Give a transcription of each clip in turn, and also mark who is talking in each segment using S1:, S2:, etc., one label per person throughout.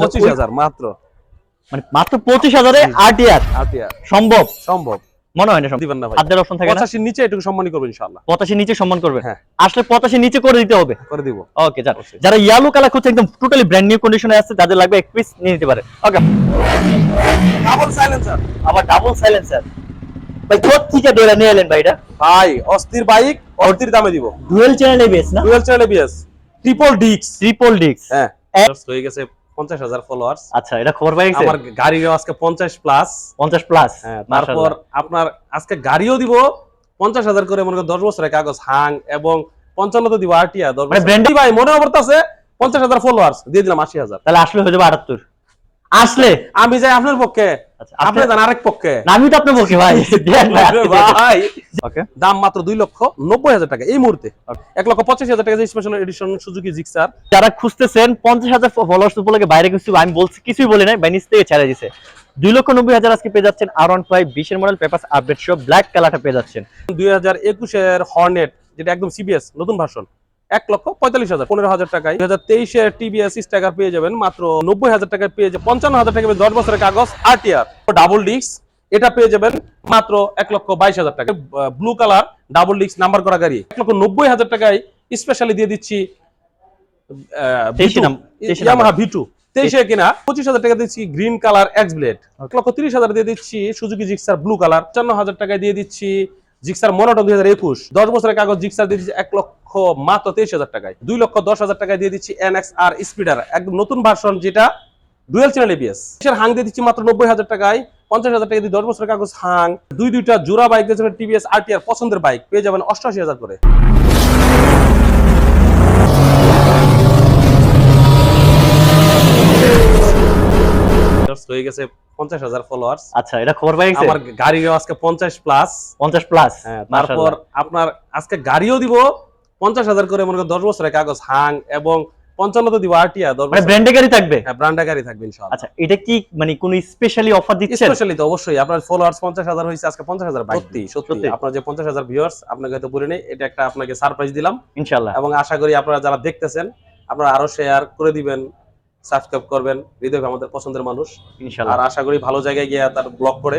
S1: পঁচিশ হাজার মাত্র।
S2: মানে মাত্র পঁচিশ হাজারে আরটিআর সম্ভব?
S1: সম্ভব।
S2: মনে হয় না সম্ভব।
S1: দিবেন না ভাই।
S2: হাতের অপশন থাকে না?
S1: পঁচাশির নিচে এটুকু সম্মানই করব ইনশাল্লাহ
S2: পঁচাশি নিচে সম্মান করবে?
S1: হ্যাঁ।
S2: আসলে পঁচাশি নিচে করে দিতে হবে?
S1: করে দিব।
S2: ওকে যান যারা ইয়েলো কালার খুঁজছে একদম টোটালি ব্র্যান্ড নিউ কন্ডিশনে আছে যাদের লাগবে এক পিস নিয়ে নিতে পারে। ওকে
S1: ডাবল সাইলেন্সার
S2: আবার ডাবল সাইলেন্সার ভাই কোথ থেকে ডোরা নিয়ে এলেন ভাই এটা?
S1: ভাই অস্থির বাইক অস্থির দামে দিব।
S2: ডুয়েল চ্যানেল এবিএস না?
S1: ডুয়েল চ্যানেল এবিএস ট্রিপল ডিক্স
S2: ট্রিপল ডিক্স
S1: হ্যাঁ। হয়ে গেছে পঞ্চাশ হাজার ফলোয়ার্স
S2: আচ্ছা এটা খবর পাই
S1: আমার গাড়িও আজকে পঞ্চাশ প্লাস
S2: 50 প্লাস
S1: হ্যাঁ তারপর আপনার আজকে গাড়িও দিব পঞ্চাশ হাজার করে মনে করেন দশ বছরের কাগজ হাং এবং পঞ্চান্ন তো দিব আরটিয়া দশ
S2: মানে
S1: বছর। ভাই মনে আছে পঞ্চাশ হাজার ফলোয়ার্স দিয়ে দিলাম আশি হাজার।
S2: তাহলে আসলে হয়ে যাবে 78 আসলে?
S1: আমি যাই আপনার পক্ষে। আপনি
S2: আপনি
S1: আরেক পক্ষে।
S2: আমি তো আপনার বলছি ভাই। ভাই আজকে দেন।
S1: ভাই।
S2: ওকে।
S1: দাম মাত্র দুই লক্ষ নব্বই হাজার টাকা এই মুহূর্তে। এক লক্ষ পঁচাশি হাজার টাকা স্পেশাল এডিশন সুজুকি জিক্সার
S2: যারা খুঁজতেছেন পঞ্চাশ হাজার ফলোয়ার্স উপলক্ষে বাইরে কিছু আমি বলছি কিছুই বলি নাই বাইনিস থেকে ছেড়ে দিছে। দুই লক্ষ নব্বই হাজার আজকে পেয়ে যাচ্ছেন আর ওয়ান ফাইভ বিশের মডেল পেপার আপডেট সব ব্ল্যাক কালারটা পেয়ে যাচ্ছেন।
S1: দুই হাজার একুশের হর্নেট যেটা একদম সিবিএস নতুন ভার্সন এক লক্ষ পঁয়তাল্লিশ হাজার পনেরো হাজার টাকায়। দুই হাজার তেইশের টিবিএস স্ট্যাগার পেয়ে যাবেন মাত্র নব্বই হাজার টাকায় পেয়ে যাবেন পঞ্চান্ন হাজার টাকা দশ বছরের কাগজ আরটিআর ডাবল ডিস্ক এটা পেয়ে যাবেন মাত্র এক লক্ষ বাইশ হাজার টাকা blue colour double disc number করা গাড়ি। এক লক্ষ নব্বই হাজার টাকায় স্পেশালি দিয়ে দিচ্ছি
S2: তেইশে নাম- তেইশে
S1: ইয়ামাহা ভিটু তেইশে কিনা পঁচিশ হাজার টাকা দিচ্ছি গ্রিন কালার এক্স ব্লেড এক লক্ষ তিরিশ হাজার দিয়ে দিচ্ছি সুজুকি জিক্সার ব্লু কালার পঞ্চান্ন হাজার টাকায় দিয়ে দিচ্ছি জিক্সার মনোটন দুই হাজার একুশ। দশ বছরের কাগজ জিক্সার দিয়ে দিচ্ছি এক লক্ষ মাত্র তেইশ হাজার টাকায়। দুই লক্ষ দশ হাজার টাকায় দিয়ে দিচ্ছি এনএক্স আর স্পিডার, একদম নতুন ভার্সন যেটা ডুয়েল চ্যানেল এবিএস হাং দিয়ে দিচ্ছি মাত্র নব্বই হাজার টাকায়, পঞ্চাশ হাজার টাকা দিয়ে দশ বছরের কাগজ হাং। দুই দুইটা জোড়া বাইক দিয়েছেন টিভিএস আরটিআর পছন্দের বাইক পেয়ে যাবেন অষ্টআশি হাজার করে। হয়ে গেছে পঞ্চাশ হাজার ফলোয়ার্স
S2: আচ্ছা এটা খবর পাই
S1: আমার গাড়িরও আজকে পঞ্চাশ প্লাস
S2: পঞ্চাশ প্লাস
S1: হ্যাঁ তারপর আপনার আজকে গাড়িও দিব পঞ্চাশ হাজার করে মনে করেন দশ বছরের কাগজ হাং এবং পঞ্চান্ন তো দিব আরটিয়া দশ
S2: মানে ব্র্যান্ডে গাড়ি থাকবে?
S1: হ্যাঁ ব্র্যান্ডা গাড়ি থাকবে ইনশাআল্লাহ।
S2: আচ্ছা এটা কি মানে কোন স্পেশালি অফার দিচ্ছেন?
S1: স্পেশালি তো অবশ্যই আপনার ফলোয়ার্স পঞ্চাশ হাজার হয়েছে আজকে পঞ্চাশ হাজার সত্যি সত্যি। আপনার যে পঞ্চাশ হাজার ভিউয়ার্স আপনাকে হয়তো বলে নেই এটা একটা আপনাকে সারপ্রাইজ দিলাম।
S2: ইনশাআল্লাহ।
S1: এবং আশা করি আপনারা যারা দেখতেছেন আপনারা আরও শেয়ার করে দিবেন। সাবস্ক্রাইব করবেন হৃদয় আমাদের পছন্দের মানুষ। আর আশা করি ভালো জায়গায় গিয়ে তার ব্লক করে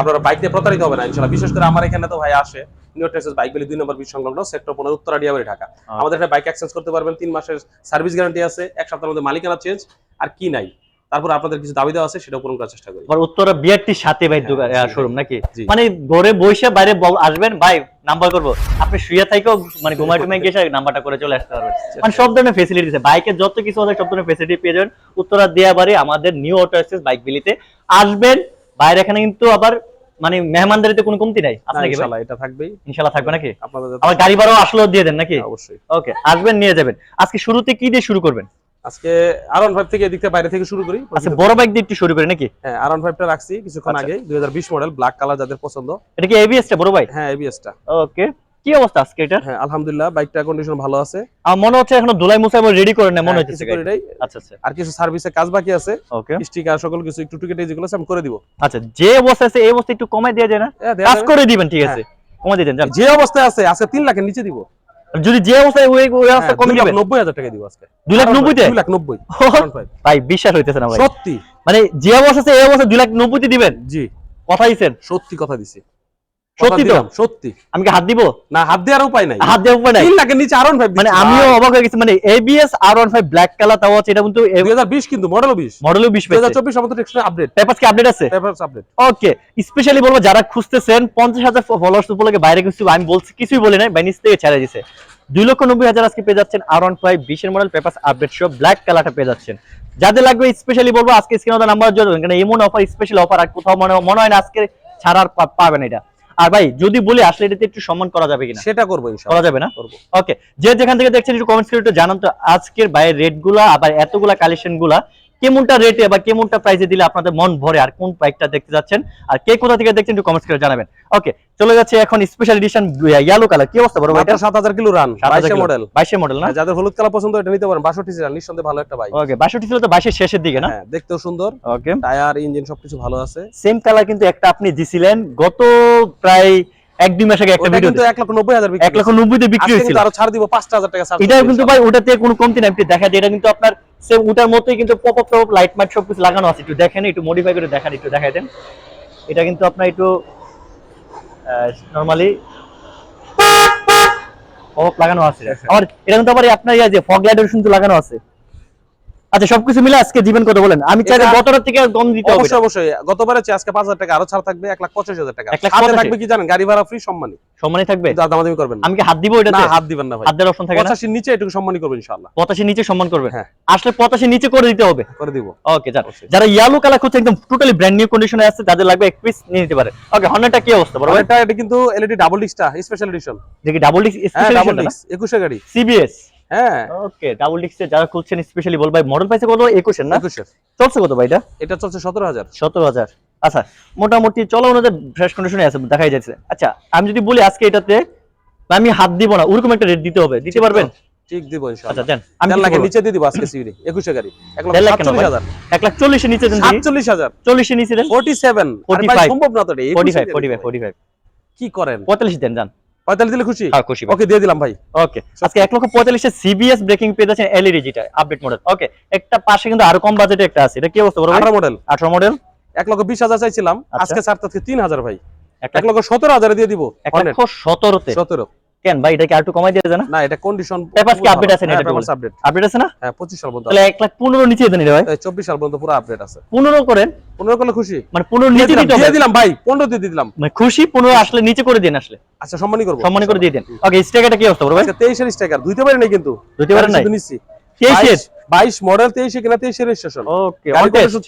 S1: আপনারা বাইক নিয়ে প্রতারিত হবে না ইনশাল্লাহ। বিশেষ করে আমার এখানে তো ভাই আসে নিউ টেক্সাস বাইক দুই নম্বর বিশ সংলগ্ন সেক্টর পনেরো উত্তরা ডিয়াবাড়ি ঢাকা। আমাদের এখানে বাইক এক্সচেঞ্জ করতে পারবেন তিন মাসের সার্ভিস গ্যারান্টি আছে এক সপ্তাহের মধ্যে মালিকানা চেঞ্জ আর কি নাই। তারপর আপনাদের কিছু দাবি দেওয়া আছে সেটা পূরণ করার চেষ্টা করি।
S2: আবার উত্তরা বিআরটির সাথে ভাই দোকান
S1: হ্যাঁ,
S2: শোরুম নাকি? মানে ঘরে বসে বাইরে আসবেন ভাই নাম্বার করব। আপনি শুয়ে থেকেও মানে ঘুমাই টুমাই গেছে নাম্বারটা করে চলে আসতে পারবেন। মানে সব ধরনের ফেসিলিটি আছে। বাইকের যত কিছু আছে সব ধরনের ফেসিলিটি পেয়ে যাবেন। উত্তরা দেয়া বাড়ি আমাদের নিউ অটো এক্সেস বাইক বিলিতে আসবেন। বাইরে এখানে কিন্তু আবার মানে মেহমানদারিতে কোনো কমতি নাই। আপনাকে
S1: ইনশাল্লাহ এটা থাকবেই।
S2: ইনশাল্লাহ থাকবে নাকি?
S1: আপনাদের
S2: আবার গাড়ি ভাড়াও আসলেও দিয়ে দেন নাকি?
S1: অবশ্যই।
S2: ওকে আসবেন নিয়ে যাবেন। আজকে শুরুতে কি দিয়ে শুরু করবেন?
S1: আজকে আর ফাইভ থেকে এদিক থেকে বাইরে থেকে শুরু করি।
S2: আচ্ছা বড় বাইক দিয়ে একটু শুরু করি নাকি?
S1: হ্যাঁ আর ফাইভটা রাখছি কিছুক্ষণ
S2: আচ্ছা।
S1: আগে দুই হাজার বিশ মডেল ব্ল্যাক কালার যাদের পছন্দ।
S2: এটা কি এবিএস টা বড় ভাই
S1: হ্যাঁ এবিএসটা
S2: ওকে কি অবস্থা আজকে এটা?
S1: হ্যাঁ আলহামদুলিল্লাহ বাইকটা কন্ডিশন ভালো আছে।
S2: আমার মনে হচ্ছে এখনও ধুলাই রেডি করে না মনে
S1: হ্যাঁ,
S2: হচ্ছে
S1: কিছু
S2: আচ্ছা আচ্ছা।
S1: আর কিছু সার্ভিসে কাজ বাকি আছে।
S2: ওকে
S1: স্টিকার সকল কিছু একটু টুকেটে যেগুলো আছে আমি করে দিব।
S2: আচ্ছা যে অবস্থা আছে এই অবস্থা একটু কমাই দেওয়া যায় না?
S1: হ্যাঁ,
S2: কাজ করে দিবেন ঠিক আছে। কমাই দিয়ে যান।
S1: যে অবস্থায় আছে আজকে তিন লাখের নিচে দিব।
S2: যদি যে অবস্থায় ওই ওই অবস্থা
S1: হ্যাঁ,
S2: কমে
S1: নব্বই হাজার টাকা দিব আজকে।
S2: 2 লাখ 90
S1: তে 2 লাখ নব্বই।
S2: ভাই বিশ্বাস হইতেছে না ভাই।
S1: সত্যি।
S2: মানে যে অবস্থা আছে এই অবস্থা 2 লাখ নব্বইতে দিবেন?
S1: জি।
S2: কথা দিবেন
S1: সত্যি কথা দিছি।
S2: সত্যি তো?
S1: সত্যি।
S2: আমি কি হাত দিব?
S1: না হাত দেওয়ার উপায় নাই।
S2: হাত দেওয়ার উপর নাই।
S1: তিন লাখের নিচে আরন ফাইভ
S2: মানে আমিও অবাক হয়ে গেছি মানে ABS R one five black colour তাও আছে এটা কিন্তু
S1: দুই হাজার বিশ কিন্তু মডেলও বিশ।
S2: মডেলও বিশ
S1: দুই হাজার
S2: পেয়েছে
S1: চব্বিশ আমাদের টেক্সটাইল আপডেট
S2: পেপার কি আপডেট আছে?
S1: পেপারস আপডেট
S2: ওকে স্পেশালি বলব যারা খুঁজতেছেন পঞ্চাশ হাজার ফলোয়ার্স উপলক্ষে বাইরে কিছু আমি বলছি কিছুই বলি নাই বাইনিস থেকে ছেড়ে দিছে। দুই লক্ষ নব্বই হাজার আজকে পেয়ে যাচ্ছেন আর ওয়ান ফাইভ বিশের মডেল পেপার আপডেট সব ব্ল্যাক কালারটা পেয়ে যাচ্ছেন। যাদের লাগবে স্পেশালি বলব আজকে স্ক্রিনে নাম্বার জন্য কারণ এমন অফার স্পেশাল অফার আর কোথাও মনে মনে হয় না আজকে ছাড়ার পাবেন এটা। আর ভাই যদি বলি আসলে এটাতে একটু সম্মান করা যাবে কিনা?
S1: সেটা করব
S2: করা যাবে না? ওকে যে যেখান থেকে দেখছেন একটু কমেন্টস করে একটু জানান তো আজকের ভাই রেটগুলা আবার এতগুলা কালেকশনগুলা কেমনটা রেটে বা কেমনটা প্রাইসে দিলে আপনাদের মন ভরে আর কোন বাইকটা দেখতে যাচ্ছেন আর কে কোথা থেকে দেখছেন একটু কমেন্টস করে জানাবেন। ওকে চলে যাচ্ছে এখন স্পেশাল এডিশন ইয়েলো কালার কি অবস্থা বড়
S1: সাত হাজার কিলো রান বাইশে মডেল
S2: বাইশে মডেল না?
S1: যাদের হলুদ কালার পছন্দ এটা নিতে পারেন। বাষট্টি সিরিয়াল নিঃসন্দেহে ভালো একটা বাইক
S2: ওকে বাষট্টি ছিল তো বাইশের শেষের দিকে না?
S1: হ্যাঁ দেখতেও সুন্দর।
S2: ওকে
S1: টায়ার ইঞ্জিন সবকিছু ভালো আছে।
S2: সেম কালার কিন্তু একটা আপনি দিছিলেন গত প্রায় এক দুই মাস আগে একটা ভিডিও
S1: কিন্তু এক লক্ষ নব্বই হাজার বিক্রি
S2: এক লক্ষ নব্বইতে বিক্রি হয়েছিল।
S1: আরও ছাড় দিব পাঁচটা হাজার টাকা ছাড়
S2: এটা কিন্তু ভাই ওটাতে কোনো কমতি নাই আপনি দেখা যায় এটা কিন্তু আপনার সেম ওটার মতোই কিন্তু পপ আপ টপ লাইট মাইট সবকিছু লাগানো আছে। একটু দেখেন একটু মডিফাই করে দেখান একটু দেখাই দেন। এটা কিন্তু আপনার একটু নরমালি পপ লাগানো আছে। আর এটা কিন্তু আবার আপনার ইয়া যে ফগ লাইটের কিন্তু লাগানো আছে। আচ্ছা সবকিছু মিলে আজকে দিবেন কত বলেন? আমি চাইলে
S1: এটা-
S2: গতটার থেকে কম দিতে হবে
S1: অবশ্যই অবশ্যই। গতবারে চেয়ে আজকে পাঁচ হাজার টাকা আরও ছাড় থাকবে এক লাখ পঁচিশ হাজার টাকা।
S2: এক
S1: সাথে থাকবে কি জানেন? গাড়ি ভাড়া ফ্রি সম্মানী।
S2: সম্মানই থাকবে?
S1: কিন্তু দামাদামি করবেন
S2: আমি কি হাত দিব
S1: না হাত দিবেন না ভাই।
S2: হাত দেওয়ার অপশন থাকে না?
S1: পঁচাশির নিচে এটুকু সম্মানী করবেন ইনশাআল্লাহ।
S2: পঁচাশি নিচে সম্মান করবে?
S1: হ্যাঁ।
S2: আসলে পঁচাশি নিচে করে দিতে হবে।
S1: করে দিব।
S2: ওকে যান। যারা ইয়েলো কালার খুঁজছে একদম টোটালি ব্র্যান্ড নিউ কন্ডিশনে আছে তাদের লাগবে এক পিস নিয়ে নিতে পারে। ওকে হন্ডাটা কি অবস্থা বড়
S1: এটা এটা কিন্তু এলইডি ডাবল ডিস্কটা স্পেশাল এডিশন
S2: দেখি ডাবল ডিস্ক স্পেশাল
S1: ডিস্ক একুশে গাড়ি।
S2: সিবিএস
S1: হ্যাঁ।
S2: ওকে যারা এটা? আচ্ছা মোটামুটি চলো আচ্ছা, আমি যদি বলি আজকে এটাতে আমি হাত দিব না ওরকম একটা রেট দিতে হবে। দিতে পারবেন?
S1: ঠিক
S2: আচ্ছা, দেন আমি
S1: নিচে গাড়ি।
S2: লাখ 40 এর নিচে এর নিচে
S1: কি করেন?
S2: 45 দেন জান
S1: 45 দিলে খুশি?
S2: হ্যাঁ খুশি
S1: ওকে দিয়ে দিলাম ভাই।
S2: ওকে আজকে 1 লক্ষ 45 এ সিবিএস ব্রেকিং পেয়ে যাচ্ছেন এলইডি যেটা আপডেট মডেল ওকে একটা পাশে কিন্তু আরও কম বাজেটে একটা আছে। এটা কি অবস্থা বড়
S1: 18 মডেল
S2: 18 মডেল
S1: 1 লক্ষ 20 হাজার চাইছিলাম।
S2: আচ্ছা।
S1: আজকে ছাড়তে আজকে 3000 ভাই। 1 লক্ষ 17 হাজারে দিয়ে দিব।
S2: 1 লক্ষ 17
S1: তে 17
S2: কেন ভাই এটা কি একটু কমাই দিয়ে যায় না?
S1: না এটা কন্ডিশন
S2: পেপারস কি আপডেট আছে না এটা পেপারস
S1: আপডেট
S2: আপডেট আছে না?
S1: হ্যাঁ পঁচিশ সাল পর্যন্ত
S2: তাহলে 1 লাখ পনেরো নিচে দেন এটা ভাই।
S1: এই চব্বিশ সাল পর্যন্ত পুরো আপডেট আছে।
S2: পনেরো করেন।
S1: পনেরো করলে খুশি?
S2: মানে পনেরো
S1: দিয়ে
S2: নিচে
S1: দিলাম
S2: দিতে
S1: দিয়ে দিলাম ভাই পনেরো দিয়ে দিয়ে দিলাম।
S2: মানে খুশি পনেরো আসলে নিচে করে দেন আসলে।
S1: আচ্ছা সম্মানই করব।
S2: সম্মানই করে দিয়ে দেন। ওকে স্টেকারটা কি অবস্থা বড় ভাই?
S1: 23 এর স্টেকার দুইতে পারি নাই কিন্তু।
S2: দুইতে পারে?
S1: শুধু নিচ্ছি।
S2: তেইশের
S1: বাইশ মডেল তেইশে কিনা রেজিস্ট্রেশন
S2: ওকে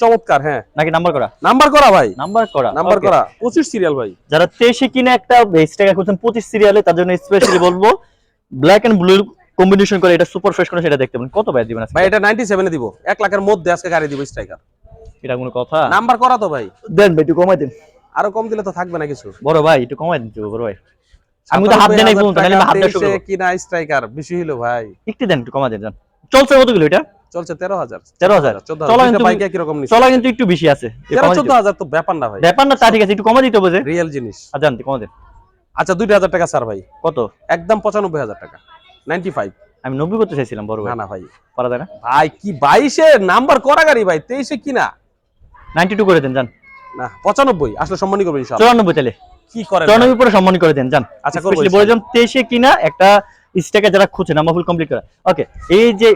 S1: চমৎকার হ্যাঁ।
S2: নাকি নাম্বার করা?
S1: নাম্বার করা ভাই।
S2: নাম্বার করা
S1: নাম্বার করা। পঁচিশ সিরিয়াল ভাই।
S2: যারা তেইশে কিনে একটা স্টেকার করছেন পঁচিশ সিরিয়ালে তার জন্য স্পেশালি বলব ব্ল্যাক এন্ড ব্লু কম্বিনেশন করে এটা সুপার ফ্রেশ করে সেটা দেখতে পাবেন কত ভাই দিবেন
S1: ভাই এটা নাইনটি সেভেনে দিব। এক লাখের মধ্যে আজকে গাড়ি দিব স্ট্রাইকার
S2: এটা কোনো কথা?
S1: নাম্বার করা তো ভাই।
S2: দেন ভাই একটু কমাই দেন।
S1: আরও কম দিলে তো থাকবে না কিছু।
S2: বড় ভাই একটু কমাই দিন বড় ভাই। আমি তো হাত দেন নাই বলুন তাহলে হাত করব।
S1: কিনা স্ট্রাইকার বেশি হইল ভাই।
S2: একটু দেন একটু কমাই দেন। চলছে কতগুলো এটা?
S1: চলছে তেরো হাজার।
S2: 13,000
S1: চোদ্দ
S2: চলা কিন্তু-
S1: বাইক একই রকম
S2: চলা কিন্তু একটু বেশি আছে।
S1: তেরো চোদ্দ হাজার তো ব্যাপার না ভাই
S2: ব্যাপার না তা ঠিক আছে একটু কমাই দিতে হবে
S1: রিয়েল জিনিস।
S2: জান কমাই দেন।
S1: আচ্ছা দুইটা হাজার টাকা স্যার ভাই।
S2: কত?
S1: একদম পঁচানব্বই হাজার টাকা। Ninety five.
S2: আমি নব্বই করতে চাইছিলাম বড় ভাই।
S1: না না ভাই।
S2: পারা যায় না?
S1: ভাই কি বাইশে নাম্বার করা গাড়ি ভাই? তেইশে কিনা?
S2: নাইনটি টু করে দেন যান।
S1: না পঁচানব্বই। আসলে সম্মানই করবেন
S2: চুরানব্বই তাহলে।
S1: কি করেন
S2: চুরানব্বই পরে সম্মান করে দেন যান।
S1: আচ্ছা,
S2: বলে যান তেইশে কিনা একটা স্টেকার যারা খুঁজছে নাম্বার ফুল কমপ্লিট করা। ওকে এই যে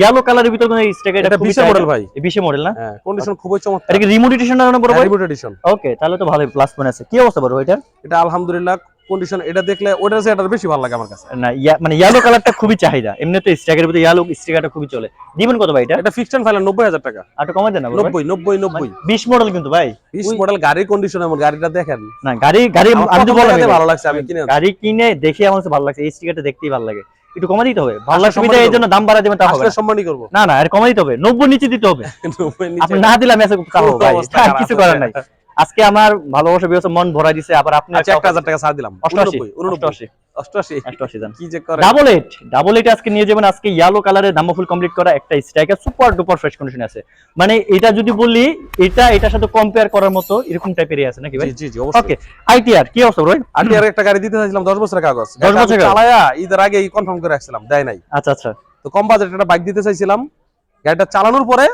S2: ইয়েলো কালারের ভিতর কোন স্টেকে
S1: এটা বিশে মডেল ভাই।
S2: বিশে মডেল না?
S1: হ্যাঁ কন্ডিশন খুবই চমৎকার।
S2: এটা কি রিমোট এডিশন না বড় ভাই
S1: রিমোট এডিশন
S2: ওকে তাহলে তো ভালোই প্লাস পয়েন্ট আছে কি অবস্থা বড় ভাই এটা
S1: এটা আলহামদুলিল্লাহ কন্ডিশন এটা দেখলে ওটার চেয়ে বেশি ভালো লাগে আমার কাছে।
S2: না মানে ইয়েলো কালারটা খুবই চাহিদা। এমনি তো স্টেকারের ভিতরে ইয়েলো স্টিকারটা খুবই চলে। দিবেন কত ভাই এটা?
S1: এটা ফিক্সড এন্ড ফাইনাল নব্বই হাজার টাকা।
S2: আর একটু কমাই দেন না বড় ভাই।
S1: নব্বই নব্বই নব্বই।
S2: বিশ মডেল কিন্তু ভাই।
S1: বিশ
S2: ওই-
S1: মডেল গাড়ির কন্ডিশন এমন গাড়িটা দেখেন।
S2: না গাড়ি গাড়ি আমি তো বললাম
S1: ভালো লাগছে আমি কিনে
S2: গাড়ি কিনে দেখে আমার ভালো লাগছে এই স্টিকারটা দেখতেই ভালো লাগে। একটু কমাই দিতে হবে। ভালো লাগছে এই জন্য দাম বাড়া দেবেন তা হবে না।
S1: সম্মানই করব।
S2: না না আর কমাই দিতে হবে। নব্বই নিচে দিতে হবে। আপনি না দিলে আমি কিছু করার নাই। আজকে আমার ভালোবাসা বিয়স মন ভরাই দিছে আবার আপনি
S1: আচ্ছা একটা হাজার টাকা ছাড় দিলাম।
S2: অষ্টআশি
S1: উননব্বই উননব্বই।
S2: অষ্টআশি
S1: অষ্টআশি
S2: অষ্টআশি। জান।
S1: কি যে করে।
S2: ডাবল এইট ডাবল এইট আজকে নিয়ে যাবেন। আজকে ইয়েলো কালারের দামফুল কমপ্লিট করা একটা striker super duper fresh condition আছে। মানে এটা যদি বলি এটা এটার সাথে কম্পেয়ার করার মতো এরকম টাইপের আছে নাকি ভাই?
S1: জি জি অবশ্যই।
S2: ওকে আইটিআর কি অবস্থা ভাই?
S1: আমি আর একটা গাড়ি দিতে চাইছিলাম দশ বছরের কাগজ।
S2: 10 বছরের কাগজ?
S1: চালায়া ঈদের আগে কনফার্ম করে রাখছিলাম দেয় নাই।
S2: আচ্ছা আচ্ছা।
S1: তো কম বাজেট একটা বাইক দিতে চাইছিলাম। গাড়িটা চালানোর পরে